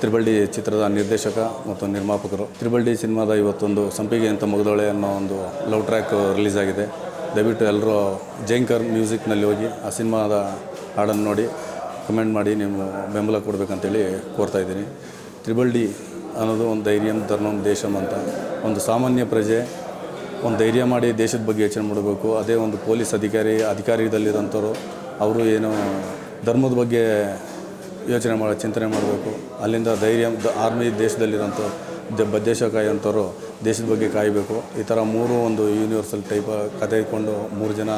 Triple ಚಿತ್ರದ ನಿರ್ದೇಶಕ ಮತ್ತು ನಿರ್ಮಾಪಕರು. ತ್ರಿಬಲ್ ಡಿ ಸಿನಿಮಾದ ಇವತ್ತೊಂದು ಸಂಪಿಗೆ ಅಂತ ಮುಗಿದೋಳೆ ಅನ್ನೋ ಒಂದು ಲವ್ ಟ್ರ್ಯಾಕ್ ರಿಲೀಸ್ ಆಗಿದೆ. ದಯವಿಟ್ಟು ಎಲ್ಲರೂ ಜೈಂಕರ್ ಮ್ಯೂಸಿಕ್ನಲ್ಲಿ ಹೋಗಿ ಆ ಸಿನಿಮಾದ ಹಾಡನ್ನು ನೋಡಿ, ಕಮೆಂಟ್ ಮಾಡಿ, ನೀವು ಬೆಂಬಲ ಕೊಡಬೇಕಂತೇಳಿ ಕೋರ್ತಾ ಇದ್ದೀನಿ. ತ್ರಿಬಲ್ ಡಿ ಅನ್ನೋದು ಒಂದು ಧೈರ್ಯಂ ಧರ್ಮಂ ದೇಶಂ ಅಂತ ಒಂದು ಸಾಮಾನ್ಯ ಪ್ರಜೆ, ಒಂದು ಧೈರ್ಯ ಮಾಡಿ ದೇಶದ ಬಗ್ಗೆ ಯೋಚನೆ ಮಾಡಬೇಕು. ಅದೇ ಒಂದು ಪೊಲೀಸ್ ಅಧಿಕಾರಿ ಅಧಿಕಾರಿದಲ್ಲಿರೋಂಥವ್ರು ಅವರು ಏನು ಧರ್ಮದ ಬಗ್ಗೆ ಯೋಚನೆ ಮಾಡೋ, ಚಿಂತನೆ ಮಾಡಬೇಕು. ಅಲ್ಲಿಂದ ಧೈರ್ಯ ಆರ್ಮಿ ದೇಶದಲ್ಲಿರೋಂಥ ದ ದೇಶ ಕಾಯೋಂಥವ್ರು ದೇಶದ ಬಗ್ಗೆ ಕಾಯಬೇಕು. ಈ ಥರ ಮೂರು ಒಂದು ಯೂನಿವರ್ಸಲ್ ಟೈಪ್ ಕತೆ ಇಟ್ಕೊಂಡು ಮೂರು ಜನ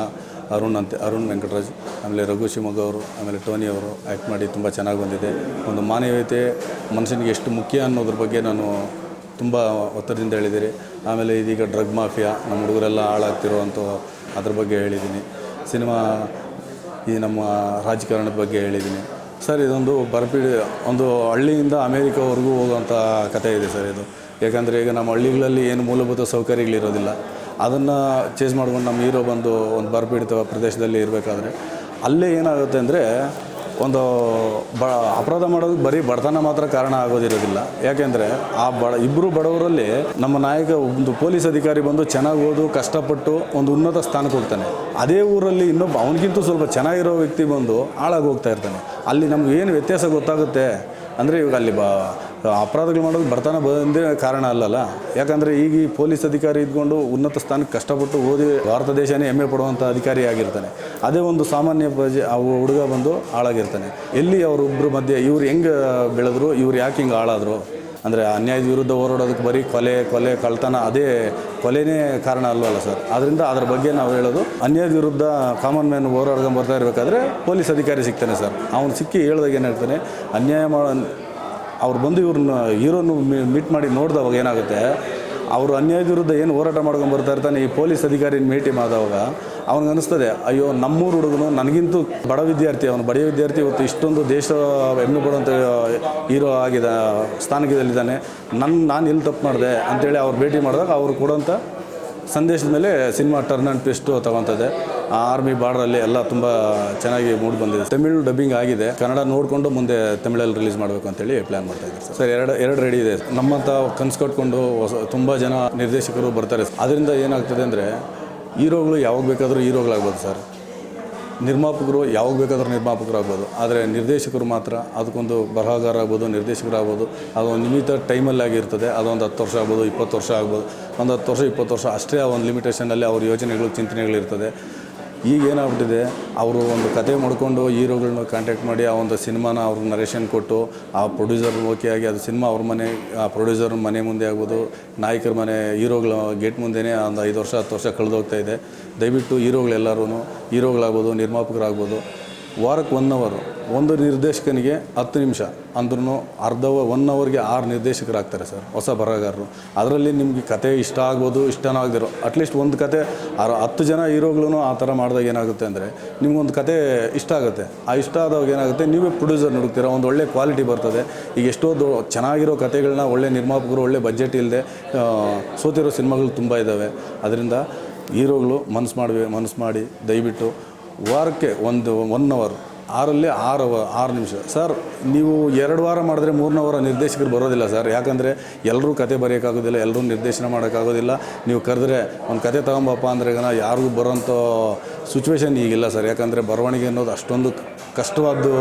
ಅರುಣ್ ಅಂತೆ, ಅರುಣ್ ವೆಂಕಟರಾಜ್, ಆಮೇಲೆ ರಘು ಶಿವಮೊಗ್ಗ ಅವರು, ಆಮೇಲೆ ಟೋನಿ ಅವರು ಆ್ಯಕ್ಟ್ ಮಾಡಿ ತುಂಬ ಚೆನ್ನಾಗಿ ಬಂದಿದೆ. ಒಂದು ಮಾನವೀಯತೆ ಮನುಷ್ಯನಿಗೆ ಎಷ್ಟು ಮುಖ್ಯ ಅನ್ನೋದ್ರ ಬಗ್ಗೆ ನಾನು ತುಂಬ ಒತ್ತಡದಿಂದ ಹೇಳಿದ್ದೀರಿ ಆಮೇಲೆ ಇದೀಗ ಡ್ರಗ್ ಮಾಫಿಯಾ, ನಮ್ಮ ಹುಡುಗರೆಲ್ಲ ಹಾಳಾಗ್ತಿರುವಂಥ ಅದ್ರ ಬಗ್ಗೆ ಹೇಳಿದ್ದೀನಿ. ಸಿನಿಮಾ ಈ ನಮ್ಮ ರಾಜಕಾರಣದ ಬಗ್ಗೆ ಹೇಳಿದ್ದೀನಿ. ಸರ್, ಇದೊಂದು ಬರಪೀಡಿ, ಒಂದು ಹಳ್ಳಿಯಿಂದ ಅಮೇರಿಕಾವರೆಗೂ ಹೋಗುವಂಥ ಕಥೆ ಇದೆ ಸರ್ ಇದು. ಯಾಕಂದರೆ ಈಗ ನಮ್ಮ ಹಳ್ಳಿಗಳಲ್ಲಿ ಏನು ಮೂಲಭೂತ ಸೌಕರ್ಯಗಳಿರೋದಿಲ್ಲ. ಅದನ್ನು ಚೇಸ್ ಮಾಡ್ಕೊಂಡು ನಮ್ಮ ಹೀರೋ ಬಂದು ಒಂದು ಬರಪೀಡಿತ ಪ್ರದೇಶದಲ್ಲಿ ಇರಬೇಕಾದ್ರೆ, ಅಲ್ಲೇ ಏನಾಗುತ್ತೆ ಅಂದರೆ ಒಂದು ಬ ಅಪರಾಧ ಮಾಡೋದು ಬರೀ ಬಡತನ ಮಾತ್ರ ಕಾರಣ ಆಗೋದಿರೋದಿಲ್ಲ. ಯಾಕೆಂದರೆ ಆ ಬಡ ಇಬ್ಬರು ಬಡವರಲ್ಲಿ ನಮ್ಮ ನಾಯಕ ಒಂದು ಪೊಲೀಸ್ ಅಧಿಕಾರಿ ಬಂದು ಚೆನ್ನಾಗಿ ಓದು, ಕಷ್ಟಪಟ್ಟು ಒಂದು ಉನ್ನತ ಸ್ಥಾನಕ್ಕೆ ಹೋಗ್ತಾನೆ. ಅದೇ ಊರಲ್ಲಿ ಇನ್ನೊಬ್ಬ ಅವನಿಗಿಂತ ಸ್ವಲ್ಪ ಚೆನ್ನಾಗಿರೋ ವ್ಯಕ್ತಿ ಬಂದು ಹಾಳಾಗಿ ಹೋಗ್ತಾ ಇರ್ತಾನೆ. ಅಲ್ಲಿ ನಮ್ಗೆ ಏನು ವ್ಯತ್ಯಾಸ ಗೊತ್ತಾಗುತ್ತೆ? ಅಂದರೆ ಇವಾಗ ಅಲ್ಲಿ ಬ ಅಪರಾಧಗಳು ಮಾಡೋದು ಬರ್ತಾನೆ ಬಂದೇ ಕಾರಣ ಅಲ್ಲಲ್ಲ? ಯಾಕಂದರೆ ಈಗ ಈ ಪೊಲೀಸ್ ಅಧಿಕಾರಿ ಇದ್ಕೊಂಡು ಉನ್ನತ ಸ್ಥಾನಕ್ಕೆ ಕಷ್ಟಪಟ್ಟು ಓದಿ ಭಾರತ ದೇಶನೇ ಹೆಮ್ಮೆ ಪಡುವಂಥ ಅಧಿಕಾರಿ ಆಗಿರ್ತಾನೆ. ಅದೇ ಒಂದು ಸಾಮಾನ್ಯ ಪ್ರಜೆ, ಆ ಹುಡುಗ ಬಂದು ಹಾಳಾಗಿರ್ತಾನೆ. ಎಲ್ಲಿ ಅವರಿಬ್ಬರ ಮಧ್ಯೆ, ಇವ್ರು ಹೆಂಗೆ ಬೆಳೆದ್ರು, ಇವ್ರು ಯಾಕೆ ಹಿಂಗೆ ಹಾಳಾದರು? ಅಂದರೆ ಅನ್ಯಾಯದ ವಿರುದ್ಧ ಹೋರಾಡೋದಕ್ಕೆ ಬರೀ ಕೊಲೆ ಕೊಲೆ ಕಳ್ತನ ಅದೇ ಕೊಲೆನೇ ಕಾರಣ ಅಲ್ವಲ್ಲ ಸರ್? ಆದ್ದರಿಂದ ಅದ್ರ ಬಗ್ಗೆ ನಾವು ಹೇಳೋದು, ಅನ್ಯಾಯದ ವಿರುದ್ಧ ಕಾಮನ್ ಮ್ಯಾನ್ ಹೋರಾಡ್ಕೊಂಡು ಬರ್ತಾ ಇರಬೇಕಾದ್ರೆ ಪೊಲೀಸ್ ಅಧಿಕಾರಿ ಸಿಗ್ತಾನೆ ಸರ್. ಅವನು ಸಿಕ್ಕಿ ಹೇಳ್ದಾಗ ಏನು ಹೇಳ್ತಾನೆ, ಅನ್ಯಾಯ ಮಾಡೋ ಅವ್ರು ಬಂದು ಇವ್ರನ್ನ ಹೀರೋನು ಮೀಟ್ ಮಾಡಿ ನೋಡಿದವಾಗ ಏನಾಗುತ್ತೆ, ಅವರು ಅನ್ಯಾಯದ ವಿರುದ್ಧ ಏನು ಹೋರಾಟ ಮಾಡ್ಕೊಂಡು ಬರ್ತಾ ಇರ್ತಾನೆ, ಈ ಪೊಲೀಸ್ ಅಧಿಕಾರಿನ ಭೇಟಿ ಮಾಡಿದವಾಗ ಅವ್ನಿಗೆ ಅನಿಸ್ತದೆ, ಅಯ್ಯೋ, ನಮ್ಮೂರು ಹುಡುಗನು ನನಗಿಂತೂ ಬಡ ವಿದ್ಯಾರ್ಥಿ, ಅವನು ಬಡ ವಿದ್ಯಾರ್ಥಿ, ಇವತ್ತು ಇಷ್ಟೊಂದು ದೇಶ ಹೆಮ್ಮೆ ಪಡುವಂಥ ಹೀರೋ ಆಗಿದ ಸ್ಥಾನಕದಲ್ಲಿದ್ದಾನೆ ನನ್ನ ನಾನು ಎಲ್ಲಿ ತಪ್ಪು ಮಾಡಿದೆ? ಅಂತೇಳಿ ಅವ್ರು ಭೇಟಿ ಮಾಡಿದಾಗ ಅವರು ಕೊಡೋಂಥ ಸಂದೇಶದ ಮೇಲೆ ಸಿನಿಮಾ ಟರ್ನ್ ಆ್ಯಂಡ್ ಟ್ವಿಸ್ಟು ತಗೊತದೆ. ಆರ್ಮಿ ಬಾರ್ಡ್ರಲ್ಲಿ ಎಲ್ಲ ತುಂಬ ಚೆನ್ನಾಗಿ ಮೂಡ್ ಬಂದಿದೆ. ತಮಿಳು ಡಬ್ಬಿಂಗ್ ಆಗಿದೆ. ಕನ್ನಡ ನೋಡಿಕೊಂಡು ಮುಂದೆ ತಮಿಳಲ್ಲಿ ರಿಲೀಸ್ ಮಾಡಬೇಕು ಅಂತೇಳಿ ಪ್ಲ್ಯಾನ್ ಮಾಡ್ತಾ ಇದ್ದಾರೆ ಸರ್. ಸರ್, ಎರಡು ಎರಡು ರೆಡಿ ಇದೆ. ನಮ್ಮಂಥ ಕನ್ಸ್ ಕಟ್ಕೊಂಡು ಹೊಸ, ತುಂಬ ಜನ ನಿರ್ದೇಶಕರು ಬರ್ತಾರೆ. ಅದರಿಂದ ಏನಾಗ್ತದೆ ಅಂದರೆ, ಹೀರೋಗಳು ಯಾವಾಗ ಬೇಕಾದರೂ ಹೀರೋಗಳಾಗ್ಬೋದು ಸರ್. ನಿರ್ಮಾಪಕರು ಯಾವಾಗ ಬೇಕಾದರೂ ನಿರ್ಮಾಪಕರಾಗ್ಬೋದು. ಆದರೆ ನಿರ್ದೇಶಕರು ಮಾತ್ರ ಅದಕ್ಕೊಂದು ಬರಹಗಾರ ಆಗ್ಬೋದು ನಿರ್ದೇಶಕರಾಗ್ಬೋದು ಅದೊಂದು ನಿಮಿತ ಟೈಮಲ್ಲಿ ಆಗಿರ್ತದೆ. ಅದೊಂದು ಹತ್ತು ವರ್ಷ ಆಗ್ಬೋದು, ಇಪ್ಪತ್ತು ವರ್ಷ ಆಗ್ಬೋದು. ಒಂದು ಹತ್ತು ವರ್ಷ, ಇಪ್ಪತ್ತು ವರ್ಷ ಅಷ್ಟೇ ಆ ಒಂದು ಲಿಮಿಟೇಷನಲ್ಲಿ ಅವ್ರ ಯೋಚನೆಗಳು ಚಿಂತನೆಗಳಿರ್ತದೆ ಈಗ ಏನಾಗ್ಬಿಟ್ಟಿದೆ, ಅವರು ಒಂದು ಕತೆ ಮಾಡಿಕೊಂಡು ಹೀರೋಗಳನ್ನ ಕಾಂಟ್ಯಾಕ್ಟ್ ಮಾಡಿ ಆ ಒಂದು ಸಿನಿಮಾನ ಅವ್ರಿಗೆ ನರೇಷನ್ ಕೊಟ್ಟು, ಆ ಪ್ರೊಡ್ಯೂಸರ್ ಓಕೆ ಆಗಿ ಅದು ಸಿನಿಮಾ ಅವ್ರ ಮನೆ, ಆ ಪ್ರೊಡ್ಯೂಸರ್ ಮನೆ ಮುಂದೆ ಆಗ್ಬೋದು, ನಾಯಕರ ಮನೆ, ಹೀರೋಗಳ ಗೇಟ್ ಮುಂದೆನೇ ಒಂದು ಐದು ವರ್ಷ, ಹತ್ತು ವರ್ಷ ಕಳೆದೋಗ್ತಾ ಇದೆ. ದಯವಿಟ್ಟು ಹೀರೋಗಳೆಲ್ಲರೂ ಹೀರೋಗಳಾಗ್ಬೋದು, ನಿರ್ಮಾಪಕರಾಗ್ಬೋದು ವಾರಕ್ಕೆ ಒನ್ ಅವರು ಒಂದು ನಿರ್ದೇಶಕನಿಗೆ ಹತ್ತು ನಿಮಿಷ. ಅಂದ್ರೂ ಅರ್ಧ ಒನ್ ಅವರ್ಗೆ ಆರು ನಿರ್ದೇಶಕರಾಗ್ತಾರೆ ಸರ್, ಹೊಸ ಬರಹಗಾರರು. ಅದರಲ್ಲಿ ನಿಮಗೆ ಕತೆ ಇಷ್ಟ ಆಗ್ಬೋದು, ಇಷ್ಟನೂ ಆಗದಿರೋ ಅಟ್ಲೀಸ್ಟ್ ಒಂದು ಕತೆ, ಆರು ಹತ್ತು ಜನ ಹೀರೋಗಳು ಆ ಥರ ಮಾಡಿದಾಗ ಏನಾಗುತ್ತೆ ಅಂದರೆ, ನಿಮ್ಗೊಂದು ಕತೆ ಇಷ್ಟ ಆಗುತ್ತೆ. ಆ ಇಷ್ಟ ಆದಾಗ ಏನಾಗುತ್ತೆ, ನೀವೇ ಪ್ರೊಡ್ಯೂಸರ್ ಹುಡುಕ್ತೀರ ಒಂದು ಒಳ್ಳೆ ಕ್ವಾಲಿಟಿ ಬರ್ತದೆ. ಈಗ ಎಷ್ಟೋ ದೊ ಚೆನ್ನಾಗಿರೋ ಕತೆಗಳನ್ನ ಒಳ್ಳೆ ನಿರ್ಮಾಪಕರು, ಒಳ್ಳೆ ಬಜೆಟ್ ಇಲ್ಲದೆ ಸೋತಿರೋ ಸಿನಿಮಾಗಳು ತುಂಬ ಇದ್ದಾವೆ ಅದರಿಂದ ಹೀರೋಗಳು ಮನಸ್ಸು ಮಾಡಬೇಕು ಮನಸ್ಸು ಮಾಡಿ, ದಯವಿಟ್ಟು ವಾರಕ್ಕೆ ಒಂದು ಒನ್ ಅವರ್ ಆರಲ್ಲಿ ಆರು ಆರು ನಿಮಿಷ. ಸರ್ ನೀವು ಎರಡು ವಾರ ಮಾಡಿದ್ರೆ ಮೂರನೇ ವಾರ ನಿರ್ದೇಶಕರು ಬರೋದಿಲ್ಲ ಸರ್ ಯಾಕಂದರೆ ಎಲ್ಲರೂ ಕತೆ ಬರೆಯೋಕ್ಕಾಗೋದಿಲ್ಲ ಎಲ್ಲರೂ ನಿರ್ದೇಶನ ಮಾಡೋಕ್ಕಾಗೋದಿಲ್ಲ. ನೀವು ಕರೆದ್ರೆ ಒಂದು ಕತೆ ತಗೊಂಬಪ್ಪ ಅಂದ್ರೆ ಯಾರಿಗೂ ಬರೋಂಥ ಸಿಚುವೇಶನ್ ಈಗಿಲ್ಲ ಸರ್ ಯಾಕಂದರೆ ಬರವಣಿಗೆ ಅನ್ನೋದು ಅಷ್ಟೊಂದು ಕಷ್ಟವಾದ್ದು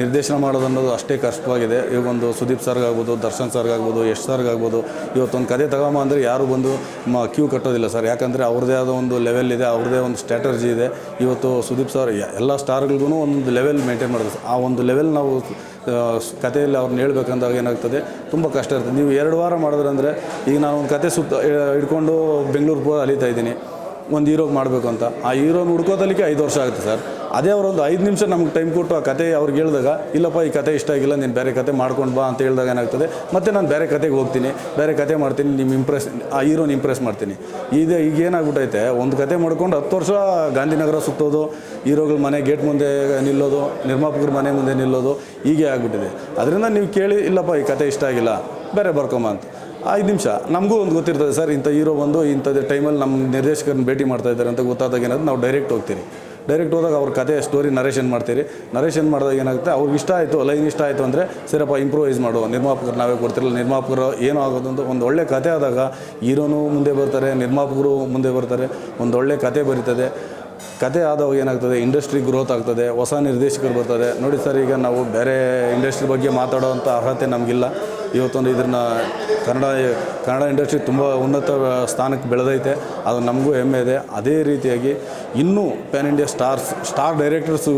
ನಿರ್ದೇಶನ ಮಾಡೋದು ಅನ್ನೋದು ಅಷ್ಟೇ ಕಷ್ಟವಾಗಿದೆ. ಒಂದು ಸುದೀಪ್ ಸರ್ಗಾಗ್ಬೋದು ದರ್ಶನ್ ಸರ್ಗಾಗ್ಬೋದು ಯಶ್ ಸರ್ಗಾಗ್ಬೋದು ಇವತ್ತೊಂದು ಕತೆ ತಗೊಂಬ ಅಂದರೆ ಯಾರು ಬಂದು ಮ ಕ್ಯೂ ಕಟ್ಟೋದಿಲ್ಲ ಸರ್ ಯಾಕಂದರೆ ಅವ್ರದ್ದೇ ಆದ ಒಂದು ಲೆವೆಲ್ ಇದೆ, ಅವ್ರದ್ದೇ ಒಂದು ಸ್ಟ್ರಾಟಜಿ ಇದೆ. ಇವತ್ತು ಸುದೀಪ್ ಸರ್ ಎಲ್ಲ ಸ್ಟಾರ್ಗಳಿಗೂ ಒಂದು ಲೆವೆಲ್ ಮೇಂಟೈನ್ ಮಾಡೋದು ಆ ಒಂದು ಲೆವೆಲ್ ನಾವು ಕಥೆಯಲ್ಲಿ ಅವ್ರನ್ನ ಹೇಳ್ಬೇಕಂದಾಗ ಏನಾಗ್ತದೆ, ತುಂಬ ಕಷ್ಟ ಇರ್ತದೆ ನೀವು ಎರಡು ವಾರ ಮಾಡಿದ್ರಂದರೆ ಈಗ ನಾನು ಒಂದು ಕತೆ ಸುತ್ತ ಹಿಡ್ಕೊಂಡು ಬೆಂಗಳೂರು ಅಲಿತಾ ಇದ್ದೀನಿ. ಒಂದು ಹೀರೋಗೆ ಮಾಡಬೇಕು ಅಂತ. ಆ ಹೀರೋನ ಹುಡ್ಕೋದಲಿಕ್ಕೆ ಐದು ವರ್ಷ ಆಗುತ್ತೆ ಸರ್ ಅದೇ ಅವರೊಂದು ಐದು ನಿಮಿಷ ನಮ್ಗೆ ಟೈಮ್ ಕೊಟ್ಟು ಆ ಕತೆ ಅವ್ರಿಗೆ ಹೇಳಿದಾಗ, ಇಲ್ಲಪ್ಪ, ಈ ಕತೆ ಇಷ್ಟ ಆಗಿಲ್ಲ, ನೀನು ಬೇರೆ ಕತೆ ಮಾಡ್ಕೊಂಡು ಬಾ ಅಂತ ಹೇಳಿದಾಗ ಏನಾಗ್ತದೆ? ಮತ್ತೆ ನಾನು ಬೇರೆ ಕತೆಗೆ ಹೋಗ್ತೀನಿ, ಬೇರೆ ಕತೆ ಮಾಡ್ತೀನಿ ನಿಮ್ಮ ಇಂಪ್ರೆಸ್ ಆ ಹೀರೋನ ಇಂಪ್ರೆಸ್ ಮಾಡ್ತೀನಿ. ಈಗ ಈಗ ಏನಾಗ್ಬಿಟ್ಟೈತೆ ಒಂದು ಕತೆ ಮಾಡ್ಕೊಂಡು ಹತ್ತು ವರ್ಷ ಗಾಂಧಿನಗರ ಸುತ್ತೋದು, ಹೀರೋಗಳ ಮನೆ ಗೇಟ್ ಮುಂದೆ ನಿಲ್ಲೋದು, ನಿರ್ಮಾಪಕರ ಮನೆ ಮುಂದೆ ನಿಲ್ಲೋದು, ಹೀಗೆ ಆಗ್ಬಿಟ್ಟಿದೆ. ಅದರಿಂದ ನೀವು ಕೇಳಿ, ಇಲ್ಲಪ್ಪ, ಈ ಕತೆ ಇಷ್ಟ ಆಗಿಲ್ಲ, ಬೇರೆ ಬರ್ಕೊಂಬ ಅಂತ. ಐದು ನಿಮಿಷ, ನಮಗೂ ಒಂದು ಗೊತ್ತಿರ್ತದೆ, ಸರ್, ಇಂಥ ಹೀರೋ ಬಂದು ಇಂಥದ್ದು ಟೈಮಲ್ಲಿ ನಮ್ಮ ನಿರ್ದೇಶಕರನ್ನ ಭೇಟಿ ಮಾಡ್ತಾ ಇದ್ದಾರೆ ಅಂತ ಗೊತ್ತಾದಾಗ ಏನಾದ್ರು ನಾವು ಡೈರೆಕ್ಟ್ ಹೋಗ್ತೀರಿ. ಡೈರೆಕ್ಟ್ ಹೋದಾಗ ಅವ್ರ ಕತೆ ಸ್ಟೋರಿ ನರೇಷನ್ ಮಾಡ್ತೀರಿ? ನರೇಷನ್ ಮಾಡಿದಾಗ ಏನಾಗುತ್ತೆ? ಅವ್ರಿಗೆ ಇಷ್ಟ ಆಯಿತು, ಲೈನ್ ಇಷ್ಟ ಆಯಿತು ಅಂದರೆ ಸರಿಯಪ್ಪ ಇಂಪ್ರೂವೈಸ್ ಮಾಡು, ನಿರ್ಮಾಪಕರು ನಾವೇ ಕೊಡ್ತಿರಲ್ಲ, ನಿರ್ಮಾಪಕರು ಏನೋ ಆಗೋದು ಅಂತ ಒಂದು ಒಳ್ಳೆ ಕತೆ ಆದಾಗ ಹೀರೋನು ಮುಂದೆ ಬರ್ತಾರೆ, ನಿರ್ಮಾಪಕರು ಮುಂದೆ ಬರ್ತಾರೆ, ಒಂದು ಒಳ್ಳೆ ಕತೆ ಬರೀತದೆ. ಕತೆ ಆದವಾಗ ಏನಾಗ್ತದೆ? ಇಂಡಸ್ಟ್ರಿ ಗ್ರೋತ್ ಆಗ್ತದೆ, ಹೊಸ ನಿರ್ದೇಶಕರು ಬರ್ತಾರೆ. ನೋಡಿ ಸರ್, ಈಗ ನಾವು ಬೇರೆ ಇಂಡಸ್ಟ್ರಿ ಬಗ್ಗೆ ಮಾತಾಡೋವಂಥ ಅರ್ಹತೆ ನಮಗಿಲ್ಲ. ಇವತ್ತೊಂದು ಇದನ್ನ ಕನ್ನಡ ಕನ್ನಡ ಇಂಡಸ್ಟ್ರಿ ತುಂಬ ಉನ್ನತ ಸ್ಥಾನಕ್ಕೆ ಬೆಳೆದೈತೆ. ಅದು ನಮಗೂ ಹೆಮ್ಮೆ ಇದೆ. ಅದೇ ರೀತಿಯಾಗಿ ಇನ್ನೂ pan India stars star directors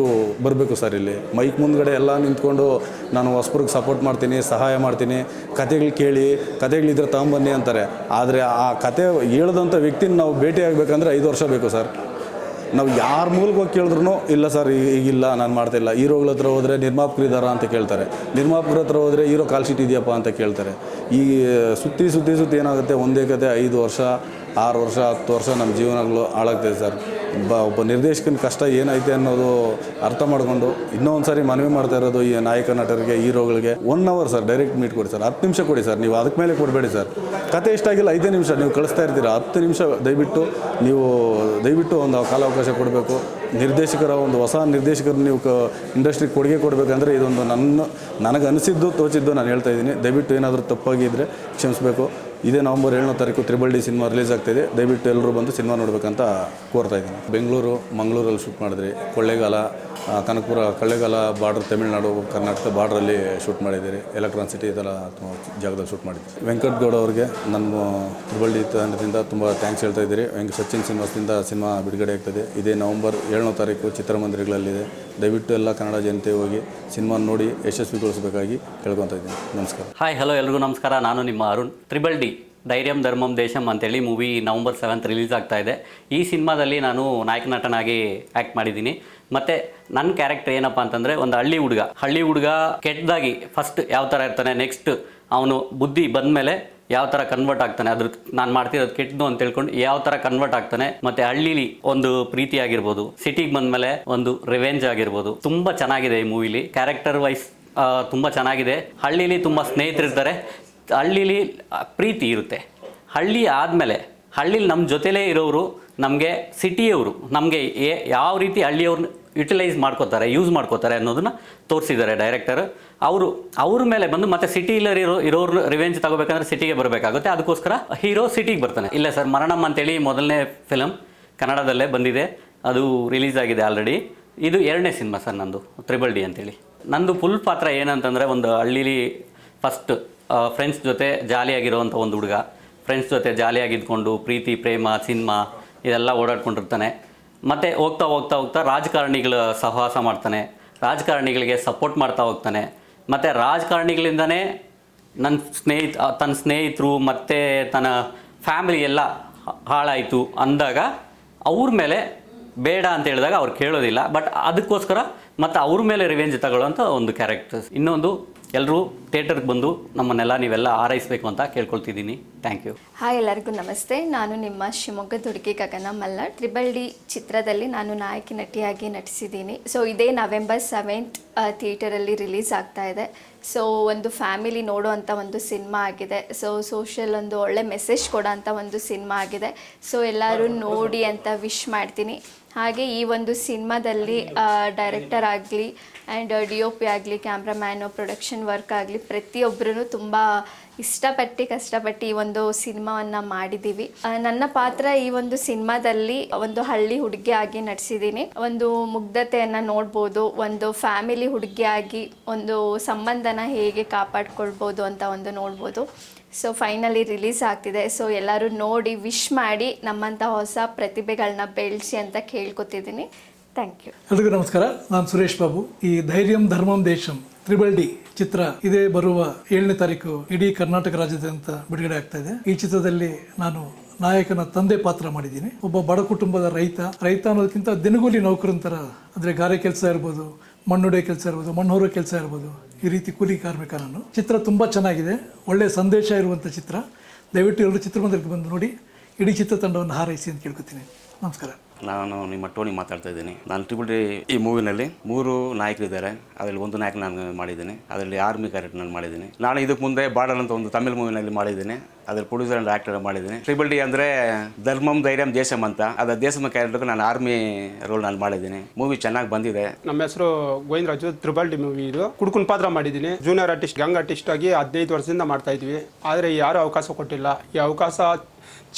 ಬರಬೇಕು ಸರ್ ಇಲ್ಲಿ. ಮೈಕ್ ಮುಂದ್ಗಡೆ ಎಲ್ಲ ನಿಂತ್ಕೊಂಡು ನಾನು ಹೊಸಬ್ರಿಗೆ ಸಪೋರ್ಟ್ ಮಾಡ್ತೀನಿ, ಸಹಾಯ ಮಾಡ್ತೀನಿ. ಕತೆಗಳು ಕೇಳಿ ಕತೆಗಳಿದ್ರೆ ತಗೊಂಬನ್ನಿ ಅಂತಾರೆ. ಆದರೆ ಆ ಕತೆ ಹೇಳ್ದಂಥ ವ್ಯಕ್ತಿನ ನಾವು ಭೇಟಿ ಆಗಬೇಕಂದ್ರೆ ಐದು ವರ್ಷ ಬೇಕು ಸರ್. ನಾವು ಯಾರ ಮೂಲಕ ಹೋಗಿ ಕೇಳಿದ್ರು ಇಲ್ಲ ಸರ್ ಈಗಿಲ್ಲ ನಾನು ಮಾಡ್ತಾಯಿಲ್ಲ ಹೀರೋಗಳ ಹತ್ರ ಹೋದರೆ ನಿರ್ಮಾಪಕರು ಇದ್ದಾರಾ ಅಂತ ಕೇಳ್ತಾರೆ. ನಿರ್ಮಾಪಕರ ಹತ್ರ ಹೋದರೆ ಹೀರೋ ಕಾಲ್ ಶೀಟ್ ಇದೆಯಪ್ಪ ಅಂತ ಕೇಳ್ತಾರೆ. ಈ, ಸುತ್ತಿ ಸುತ್ತಿ ಸುತ್ತಿ ಏನಾಗುತ್ತೆ, ಒಂದೇ ಕತೆ ಐದು ವರ್ಷ, ಆರು ವರ್ಷ, ಹತ್ತು ವರ್ಷ ನಮ್ಮ ಜೀವನಗಳು ಹಾಳಾಗ್ತದೆ ಸರ್. ಒಬ್ಬ ಒಬ್ಬ ನಿರ್ದೇಶಕನ ಕಷ್ಟ ಏನೈತೆ ಅನ್ನೋದು ಅರ್ಥ ಮಾಡಿಕೊಂಡು ಇನ್ನೊಂದು ಸಾರಿ ಮನವಿ ಮಾಡ್ತಾ ಇರೋದು ಈ ನಾಯಕ ನಟರಿಗೆ, ಹೀರೋಗಳಿಗೆ. One hour sir direct meet ಕೊಡಿ ಸರ್ ಹತ್ತು ನಿಮಿಷ ಕೊಡಿ ಸರ್ ನೀವು ಅದಕ್ಕೆ ಮೇಲೆ ಕೊಡಬೇಡಿ ಸರ್ ಕತೆ ಇಷ್ಟ ಆಗಿಲ್ಲ ಐದೇ ನಿಮಿಷ. ನೀವು ಕಳಿಸ್ತಾ ಇರ್ತೀರ? ಹತ್ತು ನಿಮಿಷ ದಯವಿಟ್ಟು ನೀವು ದಯವಿಟ್ಟು ಒಂದು ಕಾಲಾವಕಾಶ ಕೊಡಬೇಕು. ನಿರ್ದೇಶಕರ ಒಂದು ಹೊಸ ನಿರ್ದೇಶಕರು ನೀವು ಕ ಇಂಡಸ್ಟ್ರಿಗೆ ಕೊಡುಗೆ ಕೊಡಬೇಕಂದ್ರೆ ಇದೊಂದು ನನ್ನ ನನಗೆ ಅನಿಸಿದ್ದು ತೋಚಿದ್ದು ನಾನು ಹೇಳ್ತಾ ಇದ್ದೀನಿ. ದಯವಿಟ್ಟು ಏನಾದರೂ ತಪ್ಪಾಗಿದ್ದರೆ ಕ್ಷಮಿಸಬೇಕು. ಇದೇ ನವಂಬರ್ ಏಳನೇ ತಾರೀಕು ತ್ರಿಬಲ್ ಡಿ ಸಿನಿಮಾ ರಿಲೀಸ್ ಆಗ್ತಿದೆ ದಯವಿಟ್ಟು ಎಲ್ಲರೂ ಬಂದು ಸಿನಿಮಾ ನೋಡಬೇಕಂತ ಕೋರ್ತಾ ಇದ್ದೀನಿ. ಬೆಂಗಳೂರು, ಮಂಗಳೂರಲ್ಲಿ ಶೂಟ್ ಮಾಡಿದ್ರಿ. ಕೊಳ್ಳೇಗಾಲ ಕನಕಪುರ ಕೊಳ್ಳೇಗಾಲ ಬಾರ್ಡ್ರ್ ತಮಿಳುನಾಡು ಕರ್ನಾಟಕ ಬಾರ್ಡ್ರಲ್ಲಿ ಶೂಟ್ ಮಾಡಿದ್ದೀರಿ. ಎಲೆಕ್ಟ್ರಾನ್ ಸಿಟಿ ಇದೆಲ್ಲ ಜಾಗದಲ್ಲಿ ಶೂಟ್ ಮಾಡಿದ್ವಿ ವೆಂಕಟ್ ಗೌಡ ಅವ್ರಿಗೆ ನನ್ನ ಹುಬ್ಬಳ್ಳಿ ತಂಡದಿಂದ ತುಂಬ ಥ್ಯಾಂಕ್ಸ್ ಹೇಳ್ತಾ ಇದ್ದೀರಿ. ವೆಂಕ ಸಚಿನ್ ಸಿನಿಮಾಸ್ದಿಂದ ಸಿನಿಮಾ ಬಿಡುಗಡೆ ಆಗ್ತದೆ. ಇದೇ ನವಂಬರ್ ಏಳನೇ ತಾರೀಕು ಚಿತ್ರಮಂದಿರಗಳಲ್ಲಿದೆ. ದಯವಿಟ್ಟು ಎಲ್ಲ ಕನ್ನಡ ಜನತೆ ಹೋಗಿ ಸಿನಿಮಾ ನೋಡಿ ಯಶಸ್ವಿಗೊಳಿಸಬೇಕಾಗಿ ಕೇಳ್ಕೊತಾ ಇದ್ದೀನಿ. ನಮಸ್ಕಾರ. ಹಾಯ್ ಹಲೋ ಎಲ್ರಿಗೂ ನಮಸ್ಕಾರ. ನಾನು ನಿಮ್ಮ ಅರುಣ್. ತ್ರಿಬಲ್ ಡಿ ಧೈರ್ಯಂ ಧರ್ಮಂ ದೇಶಂ ಅಂತೇಳಿ ಮೂವಿ ನವಂಬರ್ ಸೆವೆಂತ್ ರಿಲೀಸ್ ಆಗ್ತಾ ಇದೆ. ಈ ಸಿನಿಮಾದಲ್ಲಿ ನಾನು ನಾಯಕ ನಟನಾಗಿ ಆ್ಯಕ್ಟ್ ಮಾಡಿದ್ದೀನಿ. ಮತ್ತು ನನ್ನ ಕ್ಯಾರೆಕ್ಟರ್ ಏನಪ್ಪ ಅಂತಂದರೆ ಒಂದು ಹಳ್ಳಿ ಹುಡುಗ. ಹಳ್ಳಿ ಹುಡುಗ ಕೆಟ್ಟದಾಗಿ ಫಸ್ಟ್ ಯಾವ ಥರ ಇರ್ತಾನೆ ನೆಕ್ಸ್ಟ್ ಅವನು ಬುದ್ಧಿ ಬಂದ ಮೇಲೆ ಯಾವ ಥರ ಕನ್ವರ್ಟ್ ಆಗ್ತಾನೆ, ಅದ್ರ ನಾನು ಮಾಡ್ತಿರೋದು ಕೆಟ್ಟದು ಅಂತ ತಿಳ್ಕೊಂಡು ಯಾವ ಥರ ಕನ್ವರ್ಟ್ ಆಗ್ತಾನೆ, ಮತ್ತೆ ಹಳ್ಳಿಲಿ ಒಂದು ಪ್ರೀತಿ ಆಗಿರ್ಬೋದು ಸಿಟಿಗೆ ಬಂದಮೇಲೆ ಒಂದು ರಿವೆಂಜ್ ಆಗಿರ್ಬೋದು, ತುಂಬ ಚೆನ್ನಾಗಿದೆ ಈ ಮೂವಿಲಿ ಕ್ಯಾರೆಕ್ಟರ್ ವೈಸ್ ತುಂಬ ಚೆನ್ನಾಗಿದೆ. ಹಳ್ಳಿಲಿ ತುಂಬ ಸ್ನೇಹಿತರಿರ್ತಾರೆ ಹಳ್ಳಿಲಿ ಪ್ರೀತಿ ಇರುತ್ತೆ. ಹಳ್ಳಿ ಆದಮೇಲೆ, ಹಳ್ಳಿಲಿ ನಮ್ಮ ಜೊತೆಲೇ ಇರೋರು ನಮಗೆ ಸಿಟಿಯವರು ನಮಗೆ ಯಾವ ರೀತಿ ಹಳ್ಳಿಯವ್ರನ್ನ ಯುಟಿಲೈಸ್ ಮಾಡ್ಕೋತಾರೆ ಯೂಸ್ ಮಾಡ್ಕೋತಾರೆ ಅನ್ನೋದನ್ನ ತೋರಿಸಿದ್ದಾರೆ ಡೈರೆಕ್ಟರ್ ಅವರು, ಅವ್ರ ಮೇಲೆ ಬಂದು ಮತ್ತೆ ಸಿಟಿ ಇರೋ, ಇರೋರು ರಿವೆಂಜ್ ತಗೋಬೇಕಂದ್ರೆ ಸಿಟಿಗೆ ಬರಬೇಕಾಗುತ್ತೆ. ಅದಕ್ಕೋಸ್ಕರ ಹೀರೋ ಸಿಟಿಗೆ ಬರ್ತಾನೆ. ಇಲ್ಲ ಸರ್ ಮರಣಂ ಅಂತೇಳಿ ಮೊದಲನೇ ಫಿಲಮ್ ಕನ್ನಡದಲ್ಲೇ ಬಂದಿದೆ. ಅದು ರಿಲೀಸ್ ಆಗಿದೆ ಆಲ್ರೆಡಿ ಇದು ಎರಡನೇ ಸಿನಿಮಾ ಸರ್ ನಂದು ತ್ರಿಬಲ್ ಡಿ ಅಂತೇಳಿ. ನಂದು ಫುಲ್ ಪಾತ್ರ ಏನಂತಂದರೆ ಒಂದು ಹಳ್ಳಿಲಿ ಫಸ್ಟ್ ಫ್ರೆಂಡ್ಸ್ ಜೊತೆ ಜಾಲಿಯಾಗಿರೋವಂಥ ಒಂದು ಹುಡುಗ. ಫ್ರೆಂಡ್ಸ್ ಜೊತೆ ಜಾಲಿಯಾಗಿದ್ಕೊಂಡು ಪ್ರೀತಿ, ಪ್ರೇಮ ಸಿನಿಮಾ ಇದೆಲ್ಲ ಓಡಾಡ್ಕೊಂಡಿರ್ತಾನೆ. ಮತ್ತು ಹೋಗ್ತಾ ಹೋಗ್ತಾ ಹೋಗ್ತಾ ರಾಜಕಾರಣಿಗಳ ಸಹವಾಸ ಮಾಡ್ತಾನೆ. ರಾಜಕಾರಣಿಗಳಿಗೆ ಸಪೋರ್ಟ್ ಮಾಡ್ತಾ ಹೋಗ್ತಾನೆ. ಮತ್ತು ರಾಜಕಾರಣಿಗಳಿಂದನೇ ನನ್ನ ಸ್ನೇಹಿತ ತನ್ನ ಸ್ನೇಹಿತರು ಮತ್ತು ತನ್ನ ಫ್ಯಾಮಿಲಿ ಎಲ್ಲ ಹಾಳಾಯಿತು ಅಂದಾಗ ಅವ್ರ ಮೇಲೆ ಬೇಡ ಅಂತ ಹೇಳಿದಾಗ ಅವ್ರು ಕೇಳೋದಿಲ್ಲ. ಬಟ್ ಅದಕ್ಕೋಸ್ಕರ ಮತ್ತು ಅವ್ರ ಮೇಲೆ ರಿವೆಂಜ್ ತಗೊಳ್ಳೋಂಥ ಒಂದು ಕ್ಯಾರೆಕ್ಟರ್ಸ್ ಇನ್ನೊಂದು ಎಲ್ಲರೂ ಥಿಯೇಟರ್ಗೆ ಬಂದು ನಮ್ಮನ್ನೆಲ್ಲ ನೀವೆಲ್ಲ ಆರೈಸಬೇಕು ಅಂತ ಕೇಳ್ಕೊಳ್ತಿದ್ದೀನಿ. ಥ್ಯಾಂಕ್ ಯು ಹಾಯ್ ಎಲ್ಲರಿಗೂ ನಮಸ್ತೆ. ನಾನು ನಿಮ್ಮ ಶಿವಮೊಗ್ಗದ ಹುಡುಗಿ ಗಗನ ಮಲ್ಲ ಟ್ರಿಬಲ್ ಡಿ ಚಿತ್ರದಲ್ಲಿ ನಾನು ನಾಯಕಿ ನಟಿಯಾಗಿ ನಟಿಸಿದ್ದೀನಿ. ಸೊ ಇದೇ ನವೆಂಬರ್ ಸೆವೆಂತ್ ಥಿಯೇಟರಲ್ಲಿ ರಿಲೀಸ್ ಆಗ್ತಾ ಇದೆ. ಸೊ ಒಂದು ಫ್ಯಾಮಿಲಿ ನೋಡುವಂಥ ಒಂದು ಸಿನಿಮಾ ಆಗಿದೆ. ಸೊ ಸೋಷಿಯಲ್ ಒಂದು ಒಳ್ಳೆ ಮೆಸೇಜ್ ಕೊಡೋಂಥ ಒಂದು ಸಿನಿಮಾ ಆಗಿದೆ. ಸೊ ಎಲ್ಲರೂ ನೋಡಿ ಅಂತ ವಿಶ್ ಮಾಡ್ತೀನಿ. ಹಾಗೆ ಈ ಒಂದು ಸಿನಿಮಾದಲ್ಲಿ ಡೈರೆಕ್ಟರ್ ಆಗಲಿ ಆ್ಯಂಡ್ ಡಿ ಒ ಪಿ ಆಗಲಿ ಕ್ಯಾಮ್ರಾಮ್ಯಾನು ಪ್ರೊಡಕ್ಷನ್ ವರ್ಕ್ ಆಗಲಿ ಪ್ರತಿಯೊಬ್ಬರೂ ತುಂಬ ಇಷ್ಟಪಟ್ಟು, ಕಷ್ಟಪಟ್ಟು ಈ ಒಂದು ಸಿನಿಮಾವನ್ನು ಮಾಡಿದ್ದೀವಿ. ನನ್ನ ಪಾತ್ರ ಈ ಒಂದು ಸಿನಿಮಾದಲ್ಲಿ ಒಂದು ಹಳ್ಳಿ ಹುಡುಗಿಯಾಗಿ ನಟಿಸಿದ್ದೀನಿ ಒಂದು ಮುಗ್ಧತೆಯನ್ನು ನೋಡ್ಬೋದು, ಒಂದು ಫ್ಯಾಮಿಲಿ ಹುಡುಗಿಯಾಗಿ ಒಂದು ಸಂಬಂಧನ ಹೇಗೆ ಕಾಪಾಡ್ಕೊಳ್ಬೋದು ಅಂತ ಒಂದು ನೋಡ್ಬೋದು. ಸೊ ಫೈನಲಿ ರಿಲೀಸ್ ಆಗ್ತಿದೆ. ಸೊ ಎಲ್ಲರೂ ನೋಡಿ ವಿಶ್ ಮಾಡಿ ನಮ್ಮಂಥ ಹೊಸ ಪ್ರತಿಭೆಗಳನ್ನ ಬೆಳೆಸಿ ಅಂತ ಕೇಳ್ಕೊತಿದ್ದೀನಿ. ಥ್ಯಾಂಕ್ ಯು ಎಲ್ರಿಗೂ ನಮಸ್ಕಾರ. ನಾನು ಸುರೇಶ್ ಬಾಬು. ಈ ಧೈರ್ಯಂ ಧರ್ಮಂ ದೇಶಂ ತ್ರಿಬಲ್ ಡಿ ಚಿತ್ರ ಇದೇ ಬರುವ ಏಳನೇ ತಾರೀಕು ಇಡೀ ಕರ್ನಾಟಕ ರಾಜ್ಯಾದ್ಯಂತ ಬಿಡುಗಡೆ ಆಗ್ತಾ ಇದೆ. ಈ ಚಿತ್ರದಲ್ಲಿ ನಾನು ನಾಯಕನ ತಂದೆ ಪಾತ್ರ ಮಾಡಿದ್ದೀನಿ. ಒಬ್ಬ ಬಡ ಕುಟುಂಬದ ರೈತ. ರೈತ ಅನ್ನೋದಕ್ಕಿಂತ ದಿನಗೂಲಿ ನೌಕರನ ಥರ. ಅಂದರೆ ಗಾರೆ ಕೆಲಸ ಇರ್ಬೋದು, ಮಣ್ಣುಡೆ ಕೆಲಸ ಇರ್ಬೋದು, ಮಣ್ಣೂರೋ ಕೆಲಸ ಇರ್ಬೋದು. ಈ ರೀತಿ ಕೂಲಿ ಕಾರ್ಮಿಕ ನಾನು. ಚಿತ್ರ ತುಂಬ ಚೆನ್ನಾಗಿದೆ. ಒಳ್ಳೆಯ ಸಂದೇಶ ಇರುವಂಥ ಚಿತ್ರ. ದಯವಿಟ್ಟು ಎಲ್ಲರೂ ಚಿತ್ರಮಂದಿರಕ್ಕೆ ಬಂದು ನೋಡಿ. ಇಡೀ ಚಿತ್ರತಂಡವನ್ನು ಹಾರೈಸಿ ಅಂತ ಕೇಳ್ಕೊತೀನಿ. ನಮಸ್ಕಾರ. ನಾನು ನಿಮ್ಮ ಟೋನಿ ಮಾತಾಡ್ತಾ ಇದ್ದೀನಿ. ನಾನು ಟ್ರಿಬಲ್ ಡಿ ಈ ಮೂವಿನಲ್ಲಿ ಮೂರು ನಾಯಕರಿದ್ದಾರೆ. ಅದರಲ್ಲಿ ಒಂದು ನಾಯಕ ನಾನು ಮಾಡಿದ್ದೀನಿ. ಅದರಲ್ಲಿ ಆರ್ಮಿ ಕ್ಯಾರೆಕ್ಟರ್ ನಾನು ಮಾಡಿದ್ದೀನಿ. ನಾನು ಇದಕ್ಕೆ ಮುಂದೆ ಬಾರ್ಡರ್ ಅಂತ ಒಂದು ತಮಿಳು ಮೂವಿನಲ್ಲಿ ಮಾಡಿದ್ದೀನಿ. ಅದ್ರ ಪ್ರೊಡ್ಯೂಸರ್ ಅಂಡ್ ಆ್ಯಕ್ಟರ್ ಮಾಡಿದ್ದೀನಿ. ಟ್ರಿಬಲ್ ಡಿ ಅಂದರೆ ಧರ್ಮಂ ಧೈರ್ಯಂ ದೇಶಂ ಅಂತ. ಅದರ ದೇಶಮ ಕ್ಯಾರೆಕ್ಟರ್ಗೆ ನಾನು ಆರ್ಮಿ ರೋಲ್ ನಾನು ಮಾಡಿದ್ದೀನಿ. ಮೂವಿ ಚೆನ್ನಾಗಿ ಬಂದಿದೆ. ನಮ್ಮ ಹೆಸರು ಗೋವಿಂದರಾಜು ತ್ರಿಬಲ್ ಡಿ ಮೂವಿ ಇದು. ಕುಡ್ಕುನ್ ಪಾತ್ರ ಮಾಡಿದ್ದೀನಿ. ಜೂನಿಯರ್ ಆರ್ಟಿಸ್ಟ್ ಗಂಗ್ ಆರ್ಟಿಸ್ಟ್ ಆಗಿ ಹದಿನೈದು ವರ್ಷದಿಂದ ಮಾಡ್ತಾ ಇದ್ವಿ. ಆದರೆ ಯಾರೂ ಅವಕಾಶ ಕೊಟ್ಟಿಲ್ಲ. ಈ ಅವಕಾಶ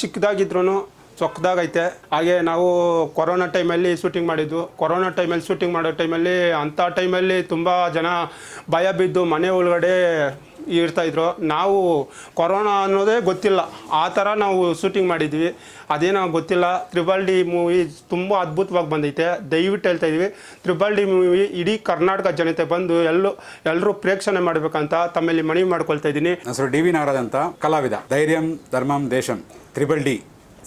ಚಿಕ್ಕದಾಗಿದ್ರು ಚೊಕ್ಕದಾಗೈತೆ ಹಾಗೆ ನಾವು ಕೊರೋನಾ ಟೈಮಲ್ಲಿ ಶೂಟಿಂಗ್ ಮಾಡಿದ್ದು ಕೊರೋನಾ ಟೈಮಲ್ಲಿ ಶೂಟಿಂಗ್ ಮಾಡೋ ಟೈಮಲ್ಲಿ ಅಂಥ ಟೈಮಲ್ಲಿ ತುಂಬ ಜನ ಭಯ ಬಿದ್ದು ಮನೆ ಒಳಗಡೆ ಇರ್ತಾಯಿದ್ರು ನಾವು ಕೊರೋನಾ ಅನ್ನೋದೇ ಗೊತ್ತಿಲ್ಲ. ಆ ಥರ ನಾವು ಶೂಟಿಂಗ್ ಮಾಡಿದ್ವಿ. ಅದೇನೋ ಗೊತ್ತಿಲ್ಲ. ತ್ರಿಬಲ್ ಡಿ ಮೂವಿ ತುಂಬ ಅದ್ಭುತವಾಗಿ ಬಂದೈತೆ. ದಯವಿಟ್ಟು ಹೇಳ್ತಾ ಇದ್ವಿ. ತ್ರಿಬಲ್ ಡಿ ಮೂವಿ ಇಡೀ ಕರ್ನಾಟಕ ಜನತೆ ಬಂದು ಎಲ್ಲೂ ಎಲ್ಲರೂ ಪ್ರೇಕ್ಷಣೆ ಮಾಡಬೇಕಂತ ತಮ್ಮಲ್ಲಿ ಮನವಿ ಮಾಡ್ಕೊಳ್ತಾ ಇದ್ದೀನಿ. ಹೆಸರು ಡಿ ವಿ ನಾಗರಾಜ್ ಅಂತ ಕಲಾವಿದ. Dhairyam, ಧರ್ಮಂ, Desam. Triple D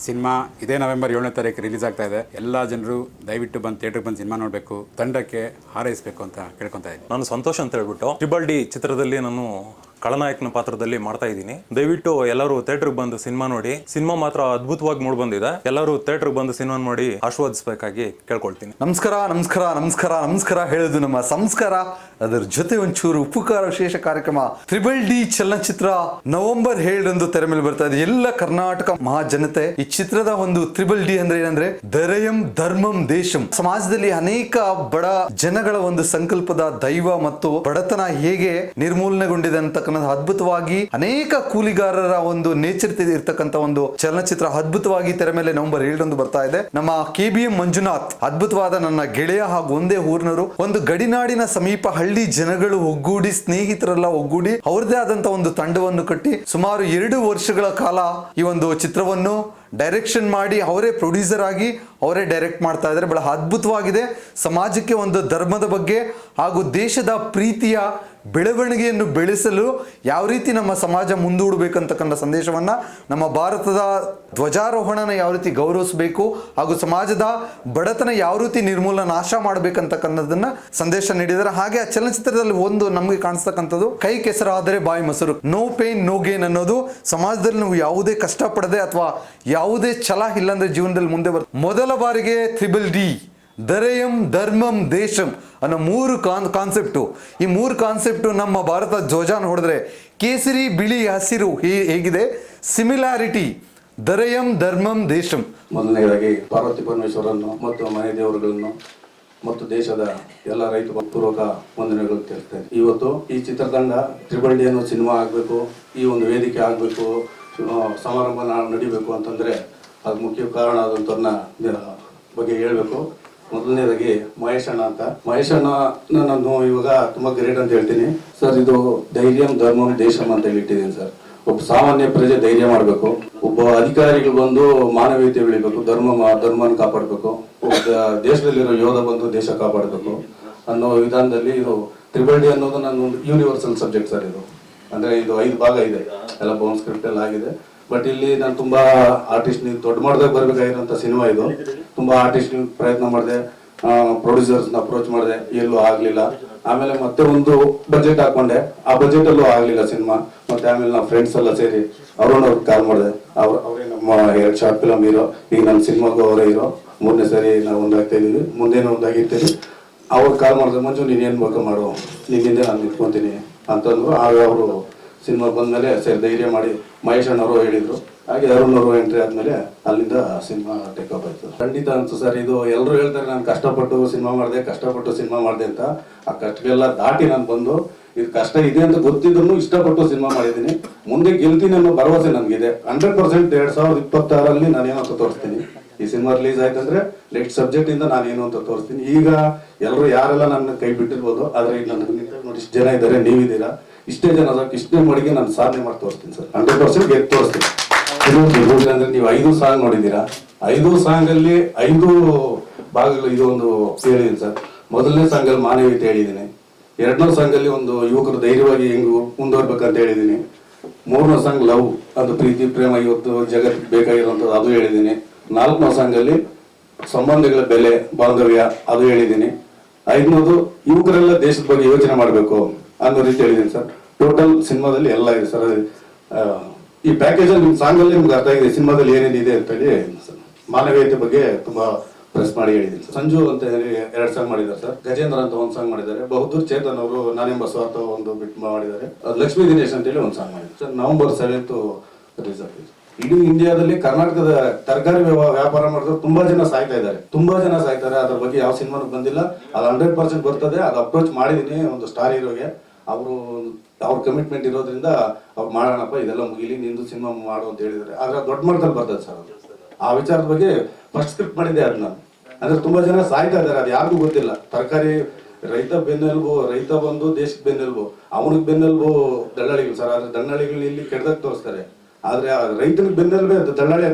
cinema ಇದೇ ನವೆಂಬರ್ ಏಳನೇ ತಾರೀಕು ರಿಲೀಸ್ ಆಗ್ತಾ ಇದೆ. ಎಲ್ಲ ಜನರು ದಯವಿಟ್ಟು ಬಂದು ಥಿಯೇಟರ್ ಬಂದು ಸಿನಿಮಾ ನೋಡಬೇಕು, ತಂಡಕ್ಕೆ ಹಾರೈಸಬೇಕು ಅಂತ ಕೇಳ್ಕೊತಾ ಇದ್ದೀನಿ. ನಾನು ಸಂತೋಷ ಅಂತ ಹೇಳ್ಬಿಟ್ಟು ಟ್ರಿಬಲ್ ಡಿ ಚಿತ್ರದಲ್ಲಿ ನಾನು ಖಳನಾಯಕನ ಪಾತ್ರದಲ್ಲಿ ಮಾಡ್ತಾ ಇದ್ದೀನಿ. ದಯವಿಟ್ಟು ಎಲ್ಲರೂ ಥಿಯೇಟರ್ಗೆ ಬಂದು ಸಿನಿಮಾ ನೋಡಿ. ಸಿನಿಮಾ ಮಾತ್ರ ಅದ್ಭುತವಾಗಿ ಮೂಡ್ ಬಂದಿದೆ. ಎಲ್ಲರೂ ಥಿಯೇಟರ್ಗೆ ಬಂದು ಸಿನಿಮಾ ನೋಡಿ ಆಶೀರ್ವದಿಸಬೇಕಾಗಿ ಕೇಳ್ಕೊಳ್ತೀನಿ. ನಮಸ್ಕಾರ ನಮಸ್ಕಾರ ನಮಸ್ಕಾರ ನಮಸ್ಕಾರ ಹೇಳೋದು ನಮ್ಮ ಸಂಸ್ಕಾರ. ಅದರ ಜೊತೆ ಒಂಚೂರು ಉಪಕಾರ ವಿಶೇಷ ಕಾರ್ಯಕ್ರಮ ತ್ರಿಬಲ್ ಡಿ ಚಲನಚಿತ್ರ ನವೆಂಬರ್ ಏಳರಂದು ತೆರೆ ಮೇಲೆ ಬರ್ತಾ ಇದೆ. ಎಲ್ಲ ಕರ್ನಾಟಕ ಮಹಾಜನತೆ ಈ ಚಿತ್ರದ ಒಂದು ತ್ರಿಬಲ್ ಡಿ ಅಂದ್ರೆ ಏನಂದ್ರೆ ದರಯಂ ಧರ್ಮಂ ದೇಶಂ. ಸಮಾಜದಲ್ಲಿ ಅನೇಕ ಬಡ ಜನಗಳ ಒಂದು ಸಂಕಲ್ಪದ ದೈವ ಮತ್ತು ಬಡತನ ಹೇಗೆ ನಿರ್ಮೂಲನೆಗೊಂಡಿದೆ ಅಂತಕ್ಕಂಥ ಅದ್ಭುತವಾಗಿ ಅನೇಕ ಕೂಲಿಗಾರರ ಒಂದು ನೇಚರ್ ಇರ್ತಕ್ಕಂಥ ಒಂದು ಚಲನಚಿತ್ರ ಅದ್ಭುತವಾಗಿ ತೆರೆ ಮೇಲೆ ನವೆಂಬರ್ ಏಳರಂದು ಬರ್ತಾ ಇದೆ. ನಮ್ಮ ಕೆ ಬಿ ಎಂ ಮಂಜುನಾಥ್, ಅದ್ಭುತವಾದ ನನ್ನ ಗೆಳೆಯ ಹಾಗೂ ಒಂದೇ ಊರಿನವರು, ಒಂದು ಗಡಿನಾಡಿನ ಸಮೀಪ ಹಳ್ಳಿ ಜನಗಳು ಒಗ್ಗೂಡಿ, ಸ್ನೇಹಿತರೆಲ್ಲ ಒಗ್ಗೂಡಿ ಅವರದೇ ಆದಂತ ಒಂದು ತಂಡವನ್ನು ಕಟ್ಟಿ ಸುಮಾರು ಎರಡು ವರ್ಷಗಳ ಕಾಲ ಈ ಒಂದು ಚಿತ್ರವನ್ನು ಡೈರೆಕ್ಷನ್ ಮಾಡಿ ಅವರೇ ಪ್ರೊಡ್ಯೂಸರ್ ಆಗಿ ಅವರೇ ಡೈರೆಕ್ಟ್ ಮಾಡ್ತಾ ಇದ್ದಾರೆ. ಬಹಳ ಅದ್ಭುತವಾಗಿದೆ. ಸಮಾಜಕ್ಕೆ ಒಂದು ಧರ್ಮದ ಬಗ್ಗೆ ಹಾಗೂ ದೇಶದ ಪ್ರೀತಿಯ ಬೆಳವಣಿಗೆಯನ್ನು ಬೆಳೆಸಲು ಯಾವ ರೀತಿ ನಮ್ಮ ಸಮಾಜ ಮುಂದೂಡಬೇಕಂತಕ್ಕಂಥ ಸಂದೇಶವನ್ನು ನಮ್ಮ ಭಾರತದ ಧ್ವಜಾರೋಹಣನ ಯಾವ ರೀತಿ ಗೌರವಿಸಬೇಕು ಹಾಗೂ ಸಮಾಜದ ಬಡತನ ಯಾವ ರೀತಿ ನಿರ್ಮೂಲನ ನಾಶ ಮಾಡಬೇಕಂತಕ್ಕಂಥದ್ದನ್ನು ಸಂದೇಶ ನೀಡಿದ್ದಾರೆ. ಹಾಗೆ ಆ ಚಲನಚಿತ್ರದಲ್ಲಿ ಒಂದು ನಮಗೆ ಕಾಣಿಸ್ತಕ್ಕಂಥದ್ದು, ಕೈ ಕೆಸರಾದರೆ ಬಾಯಿ ಮೊಸರು, ನೋ ಪೇನ್ ನೋ ಗೇನ್ ಅನ್ನೋದು ಸಮಾಜದಲ್ಲಿ ನಾವು ಯಾವುದೇ ಕಷ್ಟಪಡದೆ ಅಥವಾ ಯಾವುದೇ ಛಲ ಇಲ್ಲಾಂದ್ರೆ ಜೀವನದಲ್ಲಿ ಮುಂದೆ ಬರ್ತದೆ ಮೊದಲ ಬಾರಿಗೆ ತ್ರಿಬಲ್ ಡಿ ದರೆಯಂ ಧರ್ಮಂ ದೇಶಂ ಅನ್ನೋ ಮೂರು ಕಾನ್ ಕಾನ್ಸೆಪ್ಟು ಈ ಮೂರು ಕಾನ್ಸೆಪ್ಟು ನಮ್ಮ ಭಾರತ ಧ್ವಜ ನೋಡಿದ್ರೆ ಕೇಸರಿ, ಬಿಳಿ ಹಸಿರು ಹೇಗಿದೆ? ಸಿಮಿಲಾರಿಟಿ ದರೆಯಂ ಧರ್ಮಂ ದೇಶಂ. ಮೊದಲನೇದಾಗಿ ಪಾರ್ವತಿ ಪರಮೇಶ್ವರನ್ನು ಮತ್ತು ಮನೆ ದೇವರುಗಳನ್ನು ಮತ್ತು ದೇಶದ ಎಲ್ಲ ರೈತ ಪೂರ್ವಕ ವಂದನೆಗಳು ತೆರ್ತಾರೆ ಇವತ್ತು ಈ ಚಿತ್ರತಂಡ ತ್ರಿಬಲ್ ಡಿ ಅನ್ನೋ ಸಿನಿಮಾ ಆಗಬೇಕು, ಈ ಒಂದು ವೇದಿಕೆ ಆಗಬೇಕು ಸಮಾರಂಭ ನಡಿಬೇಕು ಅಂತಂದ್ರೆ ಅದು ಮುಖ್ಯ ಕಾರಣ ಆದಂಥವ್ರನ್ನ ಬಗ್ಗೆ ಹೇಳಬೇಕು. ಮೊದಲನೇದಾಗಿ ಮಹೇಶ್ ಅಣ್ಣ ಅಂತ. ಮಹೇಶ್ ಅಣ್ಣ ನಾನು ಇವಾಗ ತುಂಬಾ ಗ್ರೇಟ್ ಅಂತ ಹೇಳ್ತೀನಿ. ಸರ್, ಇದು ಧೈರ್ಯಂ ಧರ್ಮಂ ದೇಶಂ ಅಂತ ಹೇಳಿಟ್ಟಿದ್ದೀನಿ ಸರ್. ಒಬ್ಬ ಸಾಮಾನ್ಯ ಪ್ರಜೆ ಧೈರ್ಯ ಮಾಡಬೇಕು. ಒಬ್ಬ ಅಧಿಕಾರಿಗಳು ಬಂದು ಮಾನವೀಯತೆ ಬೆಳಿಬೇಕು, ಧರ್ಮ ಧರ್ಮನ ಕಾಪಾಡಬೇಕು. ಒಬ್ಬ ದೇಶದಲ್ಲಿರೋ ಯೋಧ ಬಂದು ದೇಶ ಕಾಪಾಡಬೇಕು ಅನ್ನೋ ವಿಧಾನದಲ್ಲಿ ಇದು ತ್ರಿಬಲ್ ಡಿ ಅನ್ನೋದು ಒಂದು ಯೂನಿವರ್ಸಲ್ ಸಬ್ಜೆಕ್ಟ್ ಸರ್ ಇದು. ಅಂದ್ರೆ ಇದು ಐದು ಭಾಗ ಇದೆ. ಎಲ್ಲ ಬೌನ್ ಸ್ಕ್ರಿಪ್ಟ್ ಎಲ್ಲ ಆಗಿದೆ. ಬಟ್ ಇಲ್ಲಿ ನಾನು ತುಂಬಾ ಆರ್ಟಿಸ್ಟ್ ನೀವು ದೊಡ್ಡ ಮಾಡ್ದಾಗ ಬರ್ಬೇಕಾಗಿರೋ ಸಿನಿಮಾ ಇದು. ತುಂಬಾ ಆರ್ಟಿಸ್ಟ್ ಪ್ರಯತ್ನ ಮಾಡಿದೆ ಪ್ರೊಡ್ಯೂಸರ್ಸ್ನ ಅಪ್ರೋಚ್ ಮಾಡಿದೆ, ಎಲ್ಲೂ ಆಗ್ಲಿಲ್ಲ. ಆಮೇಲೆ ಮತ್ತೆ ಒಂದು ಬಜೆಟ್ ಹಾಕೊಂಡೆ. ಆ ಬಜೆಟ್ ಅಲ್ಲೂ ಆಗ್ಲಿಲ್ಲ ಸಿನಿಮಾ ಮತ್ತೆ ಆಮೇಲೆ ನಾವು ಫ್ರೆಂಡ್ಸ್ ಎಲ್ಲ ಸೇರಿ ಅವ್ರನ್ನ ಅವ್ರಿಗೆ ಕಾಲ್ ಮಾಡಿದೆ. ಅವ್ರ, ಅವರೇ ನಮ್ಮ ಎರಡು ಶಾರ್ಟ್ ಫಿಲಮ್ ಹೀರೋ ಈಗ ನನ್ನ ಸಿನಿಮಾಗೂ ಅವರೇ ಹೀರೋ ಮೂರನೇ ಸರಿ ನಾವು ಒಂದಾಗ್ತಾ ಇದೀವಿ ಮುಂದೇನು ಒಂದಾಗಿರ್ತೀವಿ. ಅವ್ರು ಕಾಲ್ ಮಾಡಿದ್ರೆ ಮಂಜು, ನೀನು ಏನು ಬೇಕು ಮಾಡು? ನಿನ್ನಿಂದ ನಾನು ನಿಂತ್ಕೊಂತೀನಿ. ಅಂತಂದ್ರು. ಆಗ ಅವರು ಸಿನಿಮಾ ಬಂದಮೇಲೆ ಸರಿ ಧೈರ್ಯ ಮಾಡಿ ಮಹೇಶ್ ಅಣ್ಣವರು ಹೇಳಿದರು. ಹಾಗೆ ಅರುಣ್ ಅವರು ಎಂಟ್ರಿ ಆದಮೇಲೆ ಅಲ್ಲಿಂದ ಸಿನಿಮಾ ಟೇಕ್ ಆಯಿತು. ಖಂಡಿತ ಅನ್ಸು ಸರ್, ಇದು ಎಲ್ಲರೂ ಹೇಳ್ತಾರೆ, ನಾನು ಕಷ್ಟಪಟ್ಟು ಸಿನಿಮಾ ಮಾಡಿದೆ, ಕಷ್ಟಪಟ್ಟು ಸಿನಿಮಾ ಮಾಡಿದೆ ಅಂತ. ಆ ಕಷ್ಟಗಳೆಲ್ಲ ದಾಟಿ ನಾನು ಬಂದು, ಇದು ಕಷ್ಟ ಇದೆ ಅಂತ ಗೊತ್ತಿದ್ರು ಇಷ್ಟಪಟ್ಟು ಸಿನಿಮಾ ಮಾಡಿದ್ದೀನಿ. ಮುಂದೆ ಗೆಲ್ತೀನಿ ಅನ್ನೋ ಭರವಸೆ ನನಗಿದೆ. ಹಂಡ್ರೆಡ್ ಪರ್ಸೆಂಟ್ ಎರಡು ಸಾವಿರದ ಇಪ್ಪತ್ತಾರಲ್ಲಿ ನಾನೇನೋ ಅಂತ ತೋರಿಸ್ತೀನಿ. ಈ ಸಿನಿಮಾ ರಿಲೀಸ್ ಆಯ್ತಂದ್ರೆ ನೆಕ್ಸ್ಟ್ ಸಬ್ಜೆಕ್ಟ್ ಇಂದ ನಾನೇನು ಅಂತ ತೋರಿಸ್ತೀನಿ. ಈಗ ಎಲ್ಲರೂ ಯಾರೆಲ್ಲ ನನ್ನ ಕೈ ಬಿಟ್ಟಿರ್ಬೋದು ಆದರೆ ಈಗ ನನ್ನ ಇಷ್ಟು ಜನ ಇದ್ದಾರೆ, ನೀವಿದ್ದೀರಾ? ಇಷ್ಟೇ ಜನ ಅದಕ್ಕೆ ಇಷ್ಟೇ ಮಡಿಗೆ ನಾನು ಸಾಧನೆ ಮಾಡಿ ತೋರಿಸ್ತೀನಿ ಸರ್. ಹಂಡ್ರೆಡ್ ಪರ್ಸೆಂಟ್ ಗೆದ್ದು ತೋರಿಸ್ತೀನಿ. ಅಂದ್ರೆ ನೀವು ಐದು ಸಾಂಗ್ ನೋಡಿದ್ದೀರಾ? ಐದು ಸಾಂಗ್ ಅಲ್ಲಿ ಐದು ಭಾಗಗಳು, ಇದು ಒಂದು ಹೇಳಿದೀನಿ ಸರ್. ಮೊದಲನೇ ಸಾಂಗ್ ಅಲ್ಲಿ ಮಾನವೀಯತೆ ಹೇಳಿದ್ದೀನಿ. ಎರಡನೇ ಸಾಂಗ್ ಅಲ್ಲಿ ಒಂದು ಯುವಕರು ಧೈರ್ಯವಾಗಿ ಹೆಂಗ್ ಮುಂದುವರ್ಬೇಕಂತ ಹೇಳಿದ್ದೀನಿ. ಮೂರನೇ ಸಾಂಗ್ ಲವ್, ಅದು ಪ್ರೀತಿ, ಪ್ರೇಮ, ಇವತ್ತು ಜಗತ್ ಬೇಕಾಗಿರುವಂಥದ್ದು, ಅದು ಹೇಳಿದ್ದೀನಿ. ನಾಲ್ಕನೇ ಸಾಂಗ್ ಅಲ್ಲಿ ಸಂಬಂಧಗಳ ಬೆಲೆ, ಬಾಂಧವ್ಯ, ಅದು ಹೇಳಿದ್ದೀನಿ. ಐದನೇದು ಯುವಕರೆಲ್ಲ ದೇಶದ ಬಗ್ಗೆ ಯೋಚನೆ ಮಾಡಬೇಕು ಅನ್ನೋ ರೀತಿ ಹೇಳಿದ್ದೀನಿ ಸರ್. ಟೋಟಲ್ ಸಿನಿಮಾದಲ್ಲಿ ಎಲ್ಲ ಇದೆ ಸರ್. ಈ ಪ್ಯಾಕೇಜ್ ಅಲ್ಲಿ ನಿಮ್ಮ ಸಾಂಗ್ ಅಲ್ಲಿ ನಿಮ್ಗೆ ಅರ್ಥ ಆಗಿದೆ, ಸಿನಿಮಾದಲ್ಲಿ ಏನೇನಿದೆ ಅಂತ ಹೇಳಿ ಸರ್. ಮಾನವೀಯತೆ ಬಗ್ಗೆ ತುಂಬಾ ಪ್ರೆಸ್ ಮಾಡಿ ಹೇಳಿದ್ದೀನಿ ಸಂಜು ಅಂತ ಹೇಳಿ ಎರಡು ಸಾಂಗ್ ಮಾಡಿದ್ದಾರೆ ಸರ್. ಗಜೇಂದ್ರ ಅಂತ ಒಂದು ಸಾಂಗ್ ಮಾಡಿದ್ದಾರೆ. ಬಹುದೂರ್ ಚೇತನ್ ಅವರು ನಾನೆಂಬ ಸ್ವಾರ್ಥ ಒಂದು ಬಿಟ್ ಮಾಡಿದ್ದಾರೆ. ಲಕ್ಷ್ಮೀ ದಿನೇಶ್ ಅಂತ ಹೇಳಿ ಒಂದು ಸಾಂಗ್ ಮಾಡಿದ್ದಾರೆ. ಸರ್, ನವೆಂಬರ್ ಸೆವೆಂತ್ ಆಗ್ತಿದೆ ಇಡೀ ಇಂಡಿಯಾದಲ್ಲಿ ಕರ್ನಾಟಕದ ತರಕಾರಿ ವ್ಯಾಪಾರ ಮಾಡಿದ್ರು ತುಂಬಾ ಜನ ಸಾಯ್ತಾ ಇದ್ದಾರೆ. ತುಂಬಾ ಜನ ಸಾಯ್ತಾರೆ. ಅದ್ರ ಬಗ್ಗೆ ಯಾವ ಸಿನಿಮಾನು ಬಂದಿಲ್ಲ. ಅದು ಹಂಡ್ರೆಡ್ ಪರ್ಸೆಂಟ್ ಬರ್ತದೆ. ಅದು ಅಪ್ರೋಚ್ ಮಾಡಿದೀನಿ ಒಂದು ಸ್ಟಾರ್ ಹೀರೋಗೆ. ಅವರು ಅವ್ರ ಕಮಿಟ್ಮೆಂಟ್ ಇರೋದ್ರಿಂದ ಅವ್ರು ಮಾಡೋಣಪ್ಪ, ಇದೆಲ್ಲ ಮುಗಿಲಿ, ನಿಂದು ಸಿನಿಮಾ ಮಾಡು ಅಂತ ಹೇಳಿದ್ದಾರೆ. ಆದ್ರೆ ದೊಡ್ಡ ಮಟ್ಟದಲ್ಲಿ ಬರ್ತದೆ ಸರ್ ಆ ವಿಚಾರದ ಬಗ್ಗೆ ಫಸ್ಟ್ ಸ್ಕ್ರಿಪ್ಟ್ ಮಾಡಿದ್ದೆ ಅದನ್ನ ನಾನು ಅಂದ್ರೆ ತುಂಬಾ ಜನ ಸಾಯ್ತಾ ಇದ್ದಾರೆ. ಅದು ಯಾರಿಗೂ ಗೊತ್ತಿಲ್ಲ. ತರಕಾರಿ ರೈತ ಬೆನ್ನೆಲುಬು, ರೈತ ಬಂದು ದೇಶಕ್ಕೆ ಬೆನ್ನೆಲುಬು. ಅವನಿಗೆ ಬೆನ್ನೆಲುಬು ದಳ್ಳಾಳಿಗಳು ಸರ್. ಆದ್ರೆ ದಳ್ಳಾಳಿಗಳು ಇಲ್ಲಿ ಕೆಡ್ದಾಗ ತೋರಿಸ್ತಾರೆ. ಆದ್ರೆ ರೈತನ ಬೆನ್ನಲ್ಲೇ ಅದು ದಳ್ಳಾಳಿ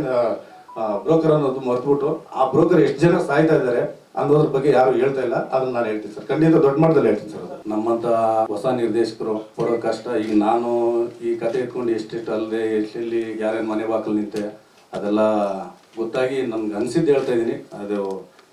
ಬ್ರೋಕರ್ ಅನ್ನೋದು ಮರ್ತ್ಬಿಟ್ಟು ಆ ಬ್ರೋಕರ್ ಎಷ್ಟು ಜನ ಸಾಯ್ತಾ ಇದ್ದಾರೆ ಅನ್ನೋದ್ರ ಬಗ್ಗೆ ಯಾರು ಹೇಳ್ತಾ ಇಲ್ಲ. ಅದನ್ನ ನಾನು ಹೇಳ್ತೀನಿ ಸರ್. ಖಂಡಿತ ದೊಡ್ಡ ಮಟ್ಟದಲ್ಲಿ ಹೇಳ್ತೀನಿ ಸರ್. ನಮ್ಮಂತ ಹೊಸ ನಿರ್ದೇಶಕರು ಪಡೋ ಕಷ್ಟ, ಈಗ ನಾನು ಈ ಕತೆ ಇಟ್ಕೊಂಡು ಎಷ್ಟೆಷ್ಟು ಅಲ್ಲದೆ ಎಷ್ಟೆಲ್ಲಿ ಯಾರ್ಯಾರ ಮನೆ ಬಾಕಲು ನಿಂತೆ ಅದೆಲ್ಲ ಗೊತ್ತಾಗಿ ನಮ್ಗೆ ಅನ್ಸಿದ್ದು ಹೇಳ್ತಾ ಇದ್ದೀನಿ. ಅದು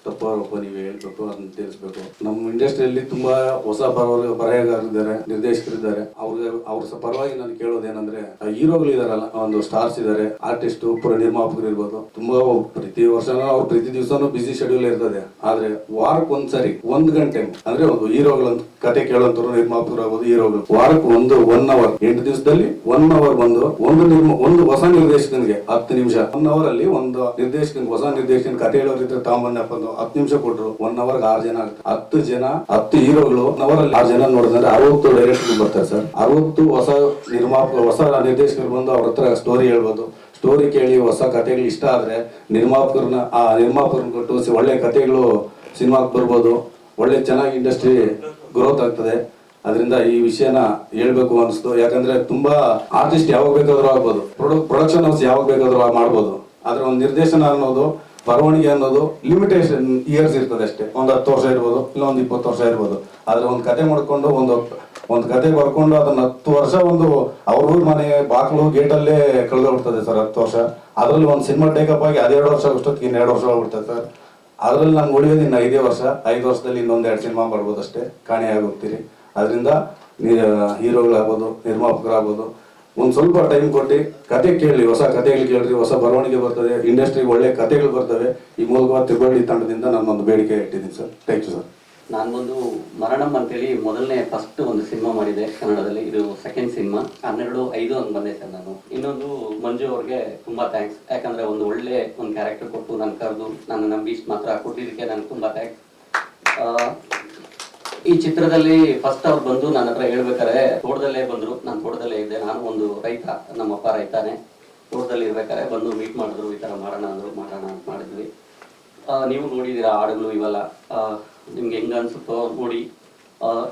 ತಪ್ಪು ಒಬ್ಬ ನೀವು ಹೇಳ್ಬೇಕು ಅದನ್ನ ತಿಳಿಸ್ಬೇಕು ನಮ್ಮ ಇಂಡಸ್ಟ್ರಿಯಲ್ಲಿ ತುಂಬಾ ಹೊಸ ಬರವರು ಬರಹಗಾರರಿದ್ದಾರೆ ನಿರ್ದೇಶಕರಿದ್ದಾರೆ. ಅವ್ರಿಗೆ, ಅವ್ರ ಪರವಾಗಿ ನಾನು ಕೇಳೋದೇನಂದ್ರೆ ಹೀರೋಗಳು ಇದಾರಲ್ಲ, ಒಂದು ಸ್ಟಾರ್ಸ್ ಇದ್ದಾರೆ ಆರ್ಟಿಸ್ಟ್, ಪುರ ನಿರ್ಮಾಪಕರು ಇರ್ಬೋದು. ತುಂಬಾ ಪ್ರತಿ ವರ್ಷನೂ ಅವ್ರು ಪ್ರತಿ ದಿವಸನೂ ಬಿಸಿ ಶೆಡ್ಯೂಲ್ ಇರ್ತದೆ. ಆದ್ರೆ ವಾರಕ್ಕೆ ಒಂದ್ಸರಿ ಒಂದ್ ಗಂಟೆ, ಅಂದ್ರೆ ಒಂದು ಹೀರೋಗಳಂತ, ಕತೆ ಕೇಳೋಂತರು ನಿರ್ಮಾಪಕರು ಆಗ್ಬೋದು ಹೀರೋಗಳು. ವಾರಕ್ಕೆ ಒಂದು ಒನ್ ಅವರ್ ಎಂಟು ದಿವಸದಲ್ಲಿ ಒನ್ ಅವರ್ ಬಂದು ಒಂದು ನಿರ್ಮ, ಒಂದು ಹೊಸ ನಿರ್ದೇಶಕನಿಗೆ ಹತ್ತು ನಿಮಿಷ. ಒನ್ ಅವರ್ ಅಲ್ಲಿ ಒಂದು ನಿರ್ದೇಶಕನ್ ಹೊಸ ನಿರ್ದೇಶಕನ್ ಕತೆ ಹೇಳೋರಿದ್ರೆ ತಾಂಬನ್ನಪ್ಪ ಒಂದು ಹತ್ತು ನಿಮಿಷ ಕೊಟ್ರು ಒನ್ ಅವರ್ ಆರು ಜನ ಹತ್ತು ಜನ, ಹತ್ತು ಹೀರೋಗಳು ಒನ್ ಅವರ್ ಆರು ಜನ ನೋಡಿದ್ರೆ ಅರವತ್ತು ಡೈರೆಕ್ಟರ್ ಬರ್ತಾರೆ ಸರ್. ಅರವತ್ತು ಹೊಸ ನಿರ್ಮಾಪಕ ಹೊಸ ನಿರ್ದೇಶಕರು ಬಂದು ಅವ್ರ ಹತ್ರ ಸ್ಟೋರಿ ಹೇಳ್ಬೋದು. ಸ್ಟೋರಿ ಕೇಳಿ ಹೊಸ ಕಥೆಗಳು ಇಷ್ಟ ಆದ್ರೆ ನಿರ್ಮಾಪಕರನ್ನ, ಆ ನಿರ್ಮಾಪಕರನ್ನ ಕೊಟ್ಟು ಒಳ್ಳೆ ಕಥೆಗಳು ಸಿನಿಮಾಗೆ ಬರ್ಬೋದು. ಒಳ್ಳೆ ಚೆನ್ನಾಗಿ ಇಂಡಸ್ಟ್ರಿ ಗ್ರೋತ್ ಆಗ್ತದೆ. ಅದರಿಂದ ಈ ವಿಷಯನ ಹೇಳ್ಬೇಕು ಅನಿಸ್ತು. ಯಾಕಂದ್ರೆ ತುಂಬಾ ಆರ್ಟಿಸ್ಟ್ ಯಾವಾಗ ಬೇಕಾದ್ರೂ ಆಗ್ಬೋದು. ಪ್ರೊಡಕ್ಷನ್ ಹೌಸ್ ಯಾವಾಗ ಬೇಕಾದ್ರೂ ಮಾಡ್ಬೋದು. ಆದ್ರೆ ಒಂದು ನಿರ್ದೇಶನ ಅನ್ನೋದು ಬರವಣಿಗೆ ಅನ್ನೋದು ಲಿಮಿಟೇಷನ್ ಇಯರ್ಸ್ ಇರ್ತದೆ ಅಷ್ಟೇ. ಒಂದು ಹತ್ತು ವರ್ಷ ಇರ್ಬೋದು, ಇಲ್ಲ ಒಂದು ಇಪ್ಪತ್ತು ವರ್ಷ ಇರ್ಬೋದು. ಆದ್ರೆ ಒಂದು ಕತೆ ಮಾಡ್ಕೊಂಡು, ಒಂದು ಒಂದು ಕತೆ ಬರ್ಕೊಂಡು ಅದನ್ನ ಹತ್ತು ವರ್ಷ ಒಂದು ಅವ್ರ ಊರ್ ಮನೆ ಬಾಕ್ಲು ಗೇಟಲ್ಲೇ ಕಳೆದೋಗ್ತದೆ ಸರ್ ಹತ್ತು ವರ್ಷ. ಅದರಲ್ಲಿ ಒಂದು ಸಿನಿಮಾ ಟೇಕಪ್ ಆಗಿ ಅದೆರಡು ವರ್ಷ ಅಷ್ಟೊತ್ತಿಗೆ ಇನ್ನೆರಡು ವರ್ಷ ಹೋಗ್ಬಿಡ್ತದೆ ಸರ್. ಅದ್ರಲ್ಲಿ ನಂಗೆ ಉಳಿಯೋದು ಇನ್ನು ಐದೇ ವರ್ಷ. ಐದು ವರ್ಷದಲ್ಲಿ ಇನ್ನೊಂದು ಎರಡು ಸಿನಿಮಾ ಮಾಡ್ಬೋದು ಅಷ್ಟೇ ಕಾಣೆಯಾಗಿ ಹೋಗ್ತೀರಿ. ಅದರಿಂದ ಹೀರೋಗಳಾಗ್ಬೋದು, ನಿರ್ಮಾಪಕರಾಗ್ಬೋದು ಒಂದು ಸ್ವಲ್ಪ ಟೈಮ್ ಕೊಟ್ಟು ಕತೆ ಕೇಳಿ ಹೊಸ ಕತೆಗಳು ಕೇಳ್ರಿ, ಹೊಸ ಬರವಣಿಗೆ ಬರ್ತದೆ ಇಂಡಸ್ಟ್ರಿಗೆ ಒಳ್ಳೆ ಕತೆಗಳು ಬರ್ತವೆ, ಈ ಮೂಲಕ ತ್ರಿಬಳ್ಳಿ ತಂಡದಿಂದ ನಾನು ಒಂದು ಬೇಡಿಕೆ ಇಟ್ಟಿದ್ದೀನಿ ಸರ್. ಥ್ಯಾಂಕ್ ಯು ಸರ್ ನಾನು ಒಂದು ಮರಣಂ ಅಂತೇಳಿ ಮೊದಲನೇ ಫಸ್ಟ್ ಒಂದು ಸಿನಿಮಾ ಮಾಡಿದೆ ಕನ್ನಡದಲ್ಲಿ. ಇದು ಸೆಕೆಂಡ್ ಸಿನಿಮಾ ಹನ್ನೆರಡು ಐದು ಅಂತ ಬಂದೆ ಸರ್ ನಾನು. ಇನ್ನೊಂದು ಮಂಜು ಅವ್ರಿಗೆ ತುಂಬ ಥ್ಯಾಂಕ್ಸ್ ಯಾಕಂದ್ರೆ ಒಂದು ಒಳ್ಳೆ ಒಂದು ಕ್ಯಾರೆಕ್ಟರ್ ಕೊಟ್ಟು ನಾನು ಕರೆದು, ನನ್ನ ನಂಬಿ ಮಾತ್ರ ಕೊಟ್ಟಿದ್ದಕ್ಕೆ ನನಗೆ ತುಂಬ ಥ್ಯಾಂಕ್ಸ್ ಈ ಚಿತ್ರದಲ್ಲಿ ಫಸ್ಟ್ ಅವ್ರು ಬಂದು ನನ್ನ ಹತ್ರ ಹೇಳ್ಬೇಕಾರೆ ತೋಟದಲ್ಲೇ ಬಂದ್ರು. ನಾನು ತೋಟದಲ್ಲೇ ಇದ್ದೆ. ನಾನು ಒಂದು ರೈತ, ನಮ್ಮಪ್ಪ ರೈತಾನೆ. ತೋಟದಲ್ಲಿ ಇರ್ಬೇಕಾರೆ ಬಂದು ಮೀಟ್ ಮಾಡಿದ್ರು. ಈ ತರ ಮಾಡೋಣ ಅಂದ್ರು, ಮಾಡೋಣ ಅಂತ ಮಾಡಿದ್ವಿ. ನೀವು ನೋಡಿದ್ದೀರಾ ಹಾಡುಗಳು ಇವೆಲ್ಲ. ನಿಮ್ಗೆ ಹೆಂಗ ಅನ್ಸುತ್ತೋ ನೋಡಿ.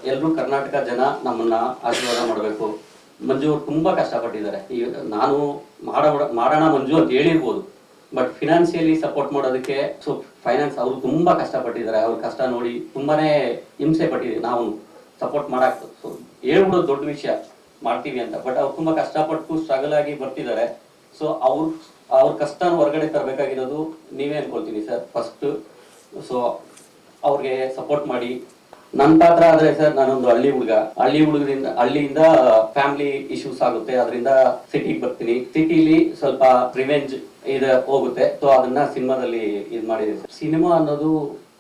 ಎಲ್ಲರೂ ಕರ್ನಾಟಕ ಜನ ನಮ್ಮನ್ನ ಆಶೀರ್ವಾದ ಮಾಡಬೇಕು. ಮಂಜು ಅವ್ರು ತುಂಬಾ ಕಷ್ಟಪಟ್ಟಿದ್ದಾರೆ. ಈ, ನಾನು ಮಾಡೋಣ ಮಂಜು ಅಂತ ಹೇಳಿರ್ಬೋದು. ಬಟ್ ಫಿನಾನ್ಸಿಯಲಿ ಸಪೋರ್ಟ್ ಮಾಡೋದಕ್ಕೆ ಸೊ ಫೈನಾನ್ಸ್ ಅವರು ತುಂಬಾ ಕಷ್ಟಪಟ್ಟಿದ್ದಾರೆ. ಅವ್ರ ಕಷ್ಟ ನೋಡಿ ತುಂಬಾನೇ ಹಿಂಸೆ ಪಟ್ಟಿದ್ದೀವಿ. ನಾವು ಸಪೋರ್ಟ್ ಮಾಡಕ್ ಹೇಳ್ಬಿಡೋದು ದೊಡ್ಡ ವಿಷಯ. ಮಾಡ್ತೀವಿ ಅಂತ. ಬಟ್ ಅವ್ರು ತುಂಬಾ ಕಷ್ಟಪಟ್ಟು ಸ್ಟ್ರಗಲ್ ಆಗಿ ಬರ್ತಿದ್ದಾರೆ. ಸೊ ಅವ್ರ ಅವ್ರ ಕಷ್ಟನ ಹೊರಗಡೆ ತರಬೇಕಾಗಿರೋದು ನೀವೇ ಅನ್ಕೊಳ್ತೀನಿ ಸರ್ ಫಸ್ಟ್ ಸೊ ಅವ್ರಿಗೆ ಸಪೋರ್ಟ್ ಮಾಡಿ. ನನ್ನ ಪಾತ್ರ ಆದ್ರೆ ಸರ್, ನಾನೊಂದು ಹಳ್ಳಿ ಹುಡುಗ. ಹಳ್ಳಿ ಹುಡುಗರಿಂದ ಹಳ್ಳಿಯಿಂದ ಫ್ಯಾಮಿಲಿ ಇಶ್ಯೂಸ್ ಆಗುತ್ತೆ. ಅದರಿಂದ ಸಿಟಿಗೆ ಬರ್ತೀನಿ. ಸಿಟಿಲಿ ಸ್ವಲ್ಪ ರಿವೆಂಜ್ ಇದು ಹೋಗುತ್ತೆ. ಸೊ ಅದನ್ನ ಸಿನಿಮಾದಲ್ಲಿ ಇದು ಮಾಡಿದ್ದೀವಿ ಸಿನಿಮಾ ಅನ್ನೋದು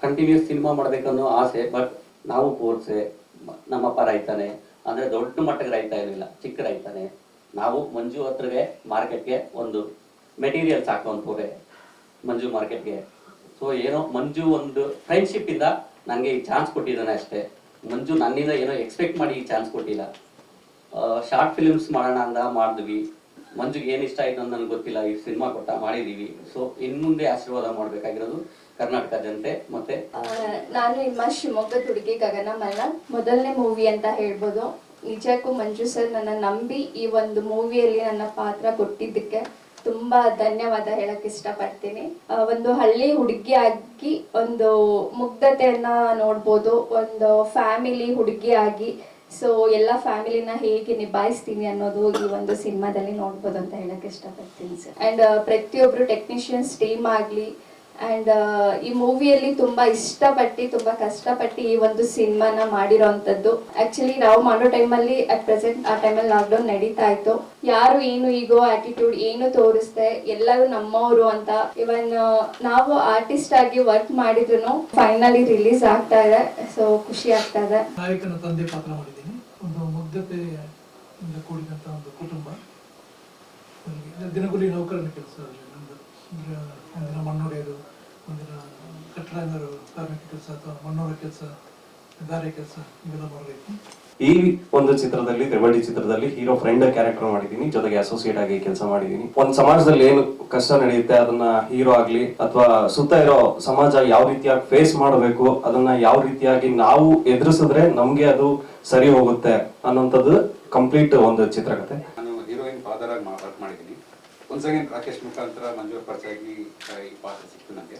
ಕಂಟಿನ್ಯೂಸ್ ಸಿನಿಮಾ ಮಾಡ್ಬೇಕನ್ನೋ ಆಸೆ ಬಟ್ ನಾವು ಕೋರ್ಸೆ ನಮ್ಮಪ್ಪ ರೈತಾನೆ. ಅಂದ್ರೆ ದೊಡ್ಡ ಮಟ್ಟಕ್ಕೆ ರೈತ ಇರಲಿಲ್ಲ, ಚಿಕ್ಕ ರೈತಾನೆ. ನಾವು ಮಂಜು ಹತ್ರಗೆ ಮಾರ್ಕೆಟ್ಗೆ ಒಂದು ಮೆಟೀರಿಯಲ್ಸ್ ಹಾಕೊಂತವ್ರೆ ಮಂಜು ಮಾರ್ಕೆಟ್ಗೆ. ಸೊ ಏನೋ ಮಂಜು ಒಂದು ಫ್ರೆಂಡ್ಶಿಪ್ ಇಂದ ನನಗೆ ಈ ಚಾನ್ಸ್ ಕೊಟ್ಟಿದ್ದಾನೆ ಅಷ್ಟೇ. ಮಂಜು ನನ್ನಿಂದ ಏನೋ ಎಕ್ಸ್ಪೆಕ್ಟ್ ಮಾಡಿ ಈ ಚಾನ್ಸ್ ಕೊಟ್ಟಿಲ್ಲ. ಶಾರ್ಟ್ ಫಿಲ್ಮ್ಸ್ ಮಾಡೋಣ ಅಂದ ಮಾಡಿದ್ವಿ. ಮಂಜುಗೆ ಏನು ಇಷ್ಟ ಆಯ್ತು ಅಂತ ನನಗೆ ಗೊತ್ತಿಲ್ಲ. ಈ ಸಿನಿಮಾ ಕೊಟ್ಟ ಮಾಡಿದೀವಿ. ಸೊ ಇನ್ನು ಮುಂದೆ ಆಶೀರ್ವಾದ ಮಾಡಬೇಕಾಗಿರೋದು ಕರ್ನಾಟಕ ಜನತೆ ಮತ್ತೆ ನಾನು ನಿಮ್ಮ ಶಿವಮೊಗ್ಗದ ಹುಡುಗಿ ಗಗನ ಮಲ್ಲ. ಮೊದಲನೇ ಮೂವಿ ಅಂತ ಹೇಳ್ಬೋದು. ನಿಜಕ್ಕೂ ಮಂಜು ಸರ್ ನನ್ನ ನಂಬಿ ಈ ಒಂದು ಮೂವಿಯಲ್ಲಿ ನನ್ನ ಪಾತ್ರ ಕೊಟ್ಟಿದ್ದಕ್ಕೆ ತುಂಬಾ ಧನ್ಯವಾದ ಹೇಳಕ್ ಇಷ್ಟಪಡ್ತೀನಿ. ಒಂದು ಹಳ್ಳಿ ಹುಡುಗಿ ಆಗಿ ಒಂದು ಮುಗ್ಧತೆಯನ್ನ ನೋಡ್ಬೋದು. ಒಂದು ಫ್ಯಾಮಿಲಿ ಹುಡುಗಿ ಆಗಿ ಸೊ ಎಲ್ಲ ಫ್ಯಾಮಿಲಿನ ಹೇಗೆ ನಿಭಾಯಿಸ್ತೀನಿ ಅನ್ನೋದು ಈ ಒಂದು ಸಿನಿಮಾದಲ್ಲಿ ನೋಡ್ಬೋದು ಅಂತ ಹೇಳಕ್ ಇಷ್ಟಪಡ್ತೀನಿ ಸರ್ ಅಂಡ್ ಪ್ರತಿಯೊಬ್ಬರು ಟೆಕ್ನಿಷಿಯನ್ಸ್ ಟೀಮ್ ಆಗಲಿ ಆ್ಯಂಡ್ ಈ ಮೂವಿಯಲ್ಲಿ ತುಂಬ ಇಷ್ಟಪಟ್ಟು, ತುಂಬ ಕಷ್ಟಪಟ್ಟು ಈ ಒಂದು ಸಿನಿಮಾನ ಮಾಡಿರೋವಂಥದ್ದು ಆ್ಯಕ್ಚುಲಿ ನಾವು ಮಾಡೋ ಟೈಮಲ್ಲಿ ಅಟ್ ಪ್ರೆಸೆಂಟ್ ಆ ಟೈಮಲ್ಲಿ ಲಾಕ್ಡೌನ್ ನಡೀತಾ ಇತ್ತು. ಯಾರು ಏನು ಈಗೋ ಆಟಿಟ್ಯೂಡ್ ಏನು ತೋರಿಸ್ದೆ, ಎಲ್ಲರೂ ನಮ್ಮವರು ಅಂತ. ಇವನ್ ನಾವು ಆರ್ಟಿಸ್ಟ್ ಆಗಿ ವರ್ಕ್ ಮಾಡಿದ್ರು ಫೈನಲಿ ರಿಲೀಸ್ ಆಗ್ತಾ ಇದೆ. ಸೊ ಖುಷಿ ಆಗ್ತಾ ಇದೆ. ಒಂದು ಕೂಡಿದಂಥ ಒಂದು ಕುಟುಂಬ. ದಿನಗೂಲಿ ನೌಕರನ ಕೆಲಸ ನಮ್ಮದು ಅಂದರೆ ಒಂದಿನ ಮಣ್ಣು ಹೊಡೆಯೋದು ಒಂದಿನ ಕಟ್ಟಡ ಕಾರ್ಮಿಕ ಕೆಲಸ ಅಥವಾ ಮಣ್ಣೋರ ಕೆಲಸ ಗಾರೆ ಕೆಲಸ, ಇವೆಲ್ಲ ಮಾಡಬೇಕು. ಈ ಒಂದು ಚಿತ್ರದಲ್ಲಿ, ತ್ರಿವಳ್ಳಿ ಚಿತ್ರದಲ್ಲಿ ಹೀರೋ ಫ್ರೆಂಡ್ ಕ್ಯಾರೆಕ್ಟರ್ ಮಾಡಿದ್ದೀನಿ. ಜೊತೆಗೆ ಅಸೋಸಿಯೇಟ್ ಆಗಿ ಕೆಲಸ ಮಾಡಿದ್ದೀನಿ. ಒಂದು ಸಮಾಜದಲ್ಲಿ ಏನು ಕಷ್ಟ ನಡೆಯುತ್ತೆ, ಅದನ್ನ ಹೀರೋ ಆಗ್ಲಿ ಅಥವಾ ಸುತ್ತ ಇರೋ ಸಮಾಜ ಯಾವ ರೀತಿಯಾಗಿ ಫೇಸ್ ಮಾಡಬೇಕು, ಅದನ್ನ ಯಾವ ರೀತಿಯಾಗಿ ನಾವು ಎದುರಿಸಿದ್ರೆ ನಮ್ಗೆ ಅದು ಸರಿ ಹೋಗುತ್ತೆ ಅನ್ನೋಂಥದ್ದು ಕಂಪ್ಲೀಟ್ ಒಂದು ಚಿತ್ರಕಥೆ ನಾನು ಹೀರೋಯಿನ್ ಫಾದರ್ ಆಗಿ ವರ್ಕ್ ಮಾಡಿದ್ದೀನಿ. ಒಂದು ಸೆಕೆಂಡ್ ರಾಕೇಶ್ ಮುಖಾಂತರ ಮಂಜೂರ್ ಪರಿಚಯಾಗಿ ಈ ಪಾತ್ರ ಸಿಕ್ತು ನನಗೆ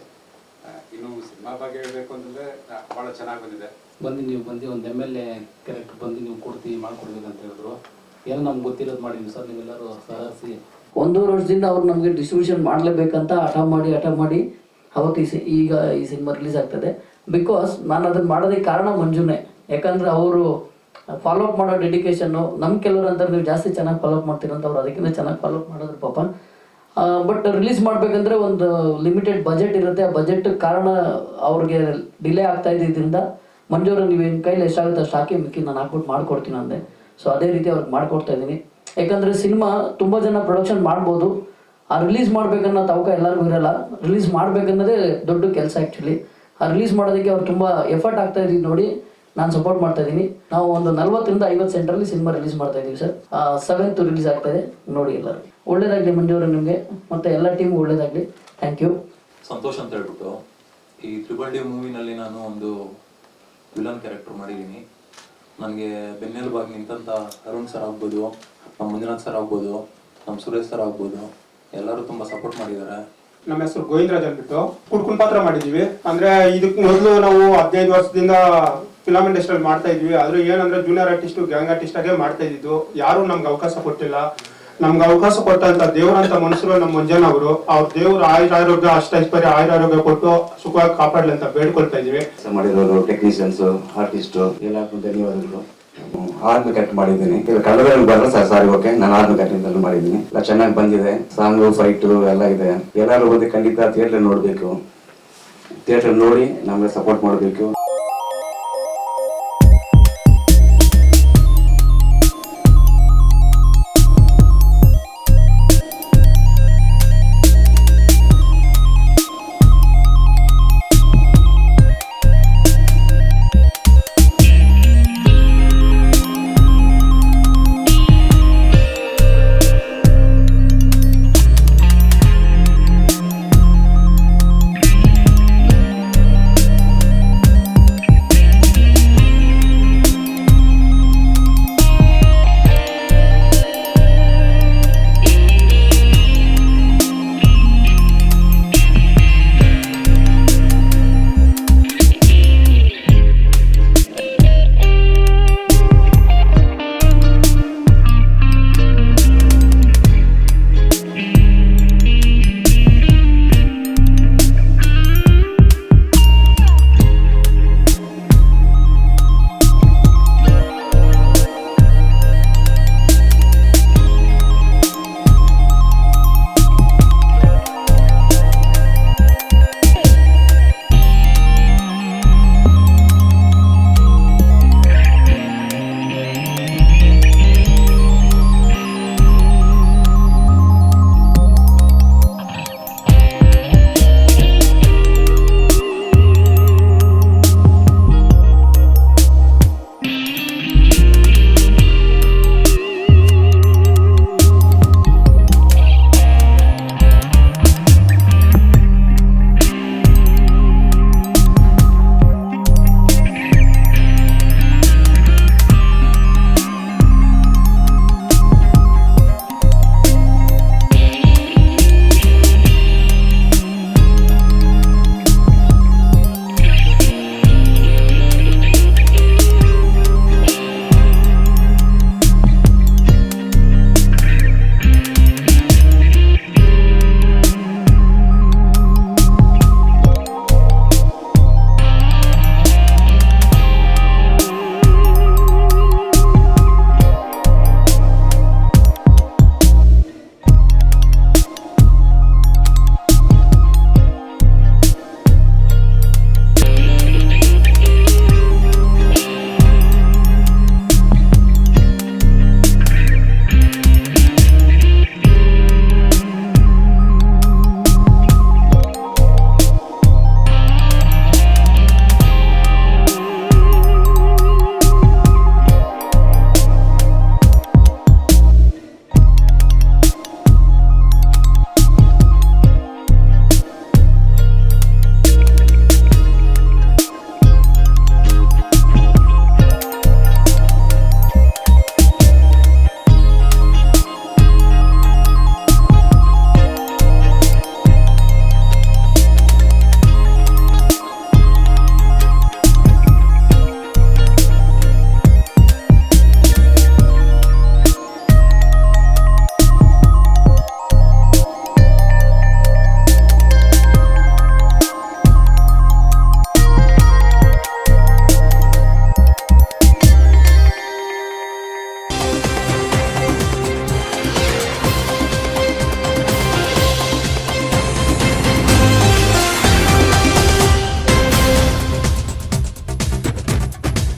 ಇನ್ನು ಸಿನಿಮಾ ಬಗ್ಗೆ ಹೇಳಬೇಕು ಅಂತಂದ್ರೆ ಬಹಳ ಚೆನ್ನಾಗಿ ಬಂದಿದೆ. ಬಂದು ನೀವು ಬಂದು ಒಂದು ಎಂ ಎಲ್ ಎ ಕ್ಯಾರೆಕ್ಟರ್ ಬಂದು ನೀವು ಕೊಡ್ತೀವಿ ಮಾಡ್ಕೊಡ್ಬೇಕು ಅಂತ ಹೇಳಿದ್ರು. ಏನೋ ನಮ್ಗೆ ಗೊತ್ತಿರೋದು ಮಾಡಿದ್ವಿ ಸರ್ ನೀವೆಲ್ಲರೂ ಸಹಸಿ ಒಂದೂವರೆ ವರ್ಷದಿಂದ ಅವ್ರು ನಮಗೆ ಡಿಸ್ಟ್ರಿಬ್ಯೂಷನ್ ಮಾಡಲೇಬೇಕಂತ ಹಠ ಮಾಡಿ ಹಠ ಮಾಡಿ ಅವತ್ತು ಈ ಸಿ- ಈಗ ಈ ಸಿನಿಮಾ ರಿಲೀಸ್ ಆಗ್ತದೆ. ಬಿಕಾಸ್ ನಾನು ಅದನ್ನು ಮಾಡೋದಕ್ಕೆ ಕಾರಣ ಮಂಜುನೇ. ಯಾಕಂದ್ರೆ ಅವರು ಫಾಲೋ ಅಪ್ ಮಾಡೋ ಡೆಡಿಕೇಶನ್ನು ನಮ್ಮ ಕೆಲವರು ಅಂತಾರೆ ನೀವು ಜಾಸ್ತಿ ಚೆನ್ನಾಗಿ ಫಾಲೋ ಅಪ್ ಮಾಡ್ತೀರಂತ ಅವ್ರು ಅದಕ್ಕಿಂತ ಚೆನ್ನಾಗಿ ಫಾಲೋ ಅಪ್ ಮಾಡಿದ್ರು ಪಾಪ ಬಟ್ ರಿಲೀಸ್ ಮಾಡಬೇಕಂದ್ರೆ ಒಂದು ಲಿಮಿಟೆಡ್ ಬಜೆಟ್ ಇರುತ್ತೆ. ಆ ಬಜೆಟ್ ಕಾರಣ ಅವ್ರಿಗೆ ಡಿಲೇ ಆಗ್ತಾ ಇದ್ದಿದ್ದರಿಂದ ಮಂಜೂರು ನೀವು ನಿಮ್ಮ ಕೈಲಿ ಎಷ್ಟಾಗುತ್ತೆ ಅಷ್ಟು ಹಾಕಿ ಮಿಕ್ಕಿ ನಾನು ಹಾಕ್ಬಿಟ್ಟು ಮಾಡ್ಕೊಡ್ತೀನಿ ಅಂದೆ. ಸೊ ಅದೇ ರೀತಿ ಅವ್ರಿಗೆ ಮಾಡ್ಕೊಡ್ತಾ ಇದ್ದೀನಿ. ಯಾಕಂದರೆ ಸಿನಿಮಾ ತುಂಬ ಜನ ಪ್ರೊಡಕ್ಷನ್ ಮಾಡ್ಬೋದು. ಆ ರಿಲೀಸ್ ಮಾಡ್ಬೇಕನ್ನೋ ತವಕ ಎಲ್ಲರಿಗೂ ಇರಲ್ಲ. ರಿಲೀಸ್ ಮಾಡ್ಬೇಕನ್ನೋದೇ ದೊಡ್ಡ ಕೆಲಸ ಆ್ಯಕ್ಚುಲಿ ಆ ರಿಲೀಸ್ ಮಾಡೋದಕ್ಕೆ ಅವ್ರು ತುಂಬ ಎಫರ್ಟ್ ಆಗ್ತಾ ಇದ್ದೀವಿ ನೋಡಿ. ನಾನು ಸಪೋರ್ಟ್ ಮಾಡ್ತಾ ಇದ್ದೀನಿ ನಾವು ಒಂದು ನಲ್ವತ್ತರಿಂದ ಐವತ್ತು ಸೆಂಟ್ರಲ್ಲಿ ಸಿನಿಮಾ ರಿಲೀಸ್ ಮಾಡ್ತಾ ಇದ್ದೀವಿ ಸರ್. ಸೆವೆಂತ್ ರಿಲೀಸ್ ಆಗ್ತಾ ಇದೆ. ನೋಡಿ ಎಲ್ಲರೂ. ಒಳ್ಳೇದಾಗಲಿ ಮಂಜೂರು ನಿಮಗೆ. ಮತ್ತೆ ಎಲ್ಲ ಟೀಮ್ಗೂ ಒಳ್ಳೇದಾಗಲಿ. ಥ್ಯಾಂಕ್ ಯು ಸಂತೋಷ್ ಅಂತ ಹೇಳ್ಬಿಟ್ಟು ಈ ತ್ರಿಬಲ್ ಡಿ ಮೂವಿನಲ್ಲಿ ನಾನು ಒಂದು ವಿಲನ್ ಕ್ಯಾರೆಕ್ಟರ್ ಮಾಡಿದ್ದೀನಿ. ನನಗೆ ಬೆನ್ನೆಲುಬಾಗಿ ನಿಂತಂತ ಅರುಣ್ ಸರ್ ಆಗ್ಬೋದು ನಮ್ಮ ಮಂಜುನಾಥ್ ಸರ್ ಆಗ್ಬೋದು ನಮ್ಮ ಸುರೇಶ್ ಸರ್ ಆಗ್ಬೋದು ಎಲ್ಲರೂ ತುಂಬ ಸಪೋರ್ಟ್ ಮಾಡಿದ್ದಾರೆ. ನಮ್ಮ ಹೆಸರು ಗೋವಿಂದರಾಜ್ ಅಂದ್ಬಿಟ್ಟು ಕುಡ್ಕುನ್ ಪಾತ್ರ ಮಾಡಿದೀವಿ ಅಂದ್ರೆ ಇದಕ್ಕೆ ಮೊದಲು ನಾವು ಹದಿನೈದು ವರ್ಷದಿಂದ ಫಿಲಮ್ ಇಂಡಸ್ಟ್ರಿಯಲ್ಲಿ ಮಾಡ್ತಾ ಇದ್ವಿ. ಆದ್ರೆ ಏನಂದ್ರೆ ಜೂನಿಯರ್ ಆರ್ಟಿಸ್ಟ್ ಗ್ಯಾಂಗ್ ಆರ್ಟಿಸ್ಟ್ ಆಗೇ ಮಾಡ್ತಾ ಇದ್ದಿದ್ದು. ಯಾರು ನಮ್ಗೆ ಅವಕಾಶ ಕೊಟ್ಟಿಲ್ಲ. ನಮ್ಗೆ ಅವಕಾಶ ಕೊಟ್ಟಂತ ದೇವರಂತ ಮನುಷ್ಯರು ನಮ್ಮ ಮಂಜನ್ ಅವರು. ಅವ್ರ ದೇವ್ರ ಆಯುರ ಆರೋಗ್ಯ ಅಷ್ಟೈಶ್ವರ್ಯ ಆಯುರ ಆರೋಗ್ಯ ಕೊಟ್ಟು ಸುಖವಾಗಿ ಕಾಪಾಡ್ಲಿ ಅಂತ ಬೇಡ್ಕೊಳ್ತಾ ಇದೀವಿ. ಮಾಡಿರೋರು ಟೆಕ್ನಿಷಿಯನ್ಸ್ ಆರ್ಟಿಸ್ಟ್ ಎಲ್ಲರಿಗೂ ಧನ್ಯವಾದಗಳು. ಆರ್ಮಿ ಕಟ್ ಮಾಡಿದ್ದೀನಿ. ಇದು ಕನ್ನಡದಲ್ಲಿ ಬರಲ್ಲ ಸರ್ ಸಾರಿ ಓಕೆ ನಾನು ಆರ್ಮಿ ಕಟ್ಟಿಂದಲೂ ಮಾಡಿದ್ದೀನಿ. ಎಲ್ಲ ಚೆನ್ನಾಗಿ ಬಂದಿದೆ. ಸಾಂಗು ಫೈಟು ಎಲ್ಲ ಇದೆ. ಎಲ್ಲರೂ ಬಂದು ಖಂಡಿತ ಥಿಯೇಟರ್ ನೋಡಬೇಕು. ಥಿಯೇಟರ್ ನೋಡಿ ನಮಗೆ ಸಪೋರ್ಟ್ ಮಾಡಬೇಕು.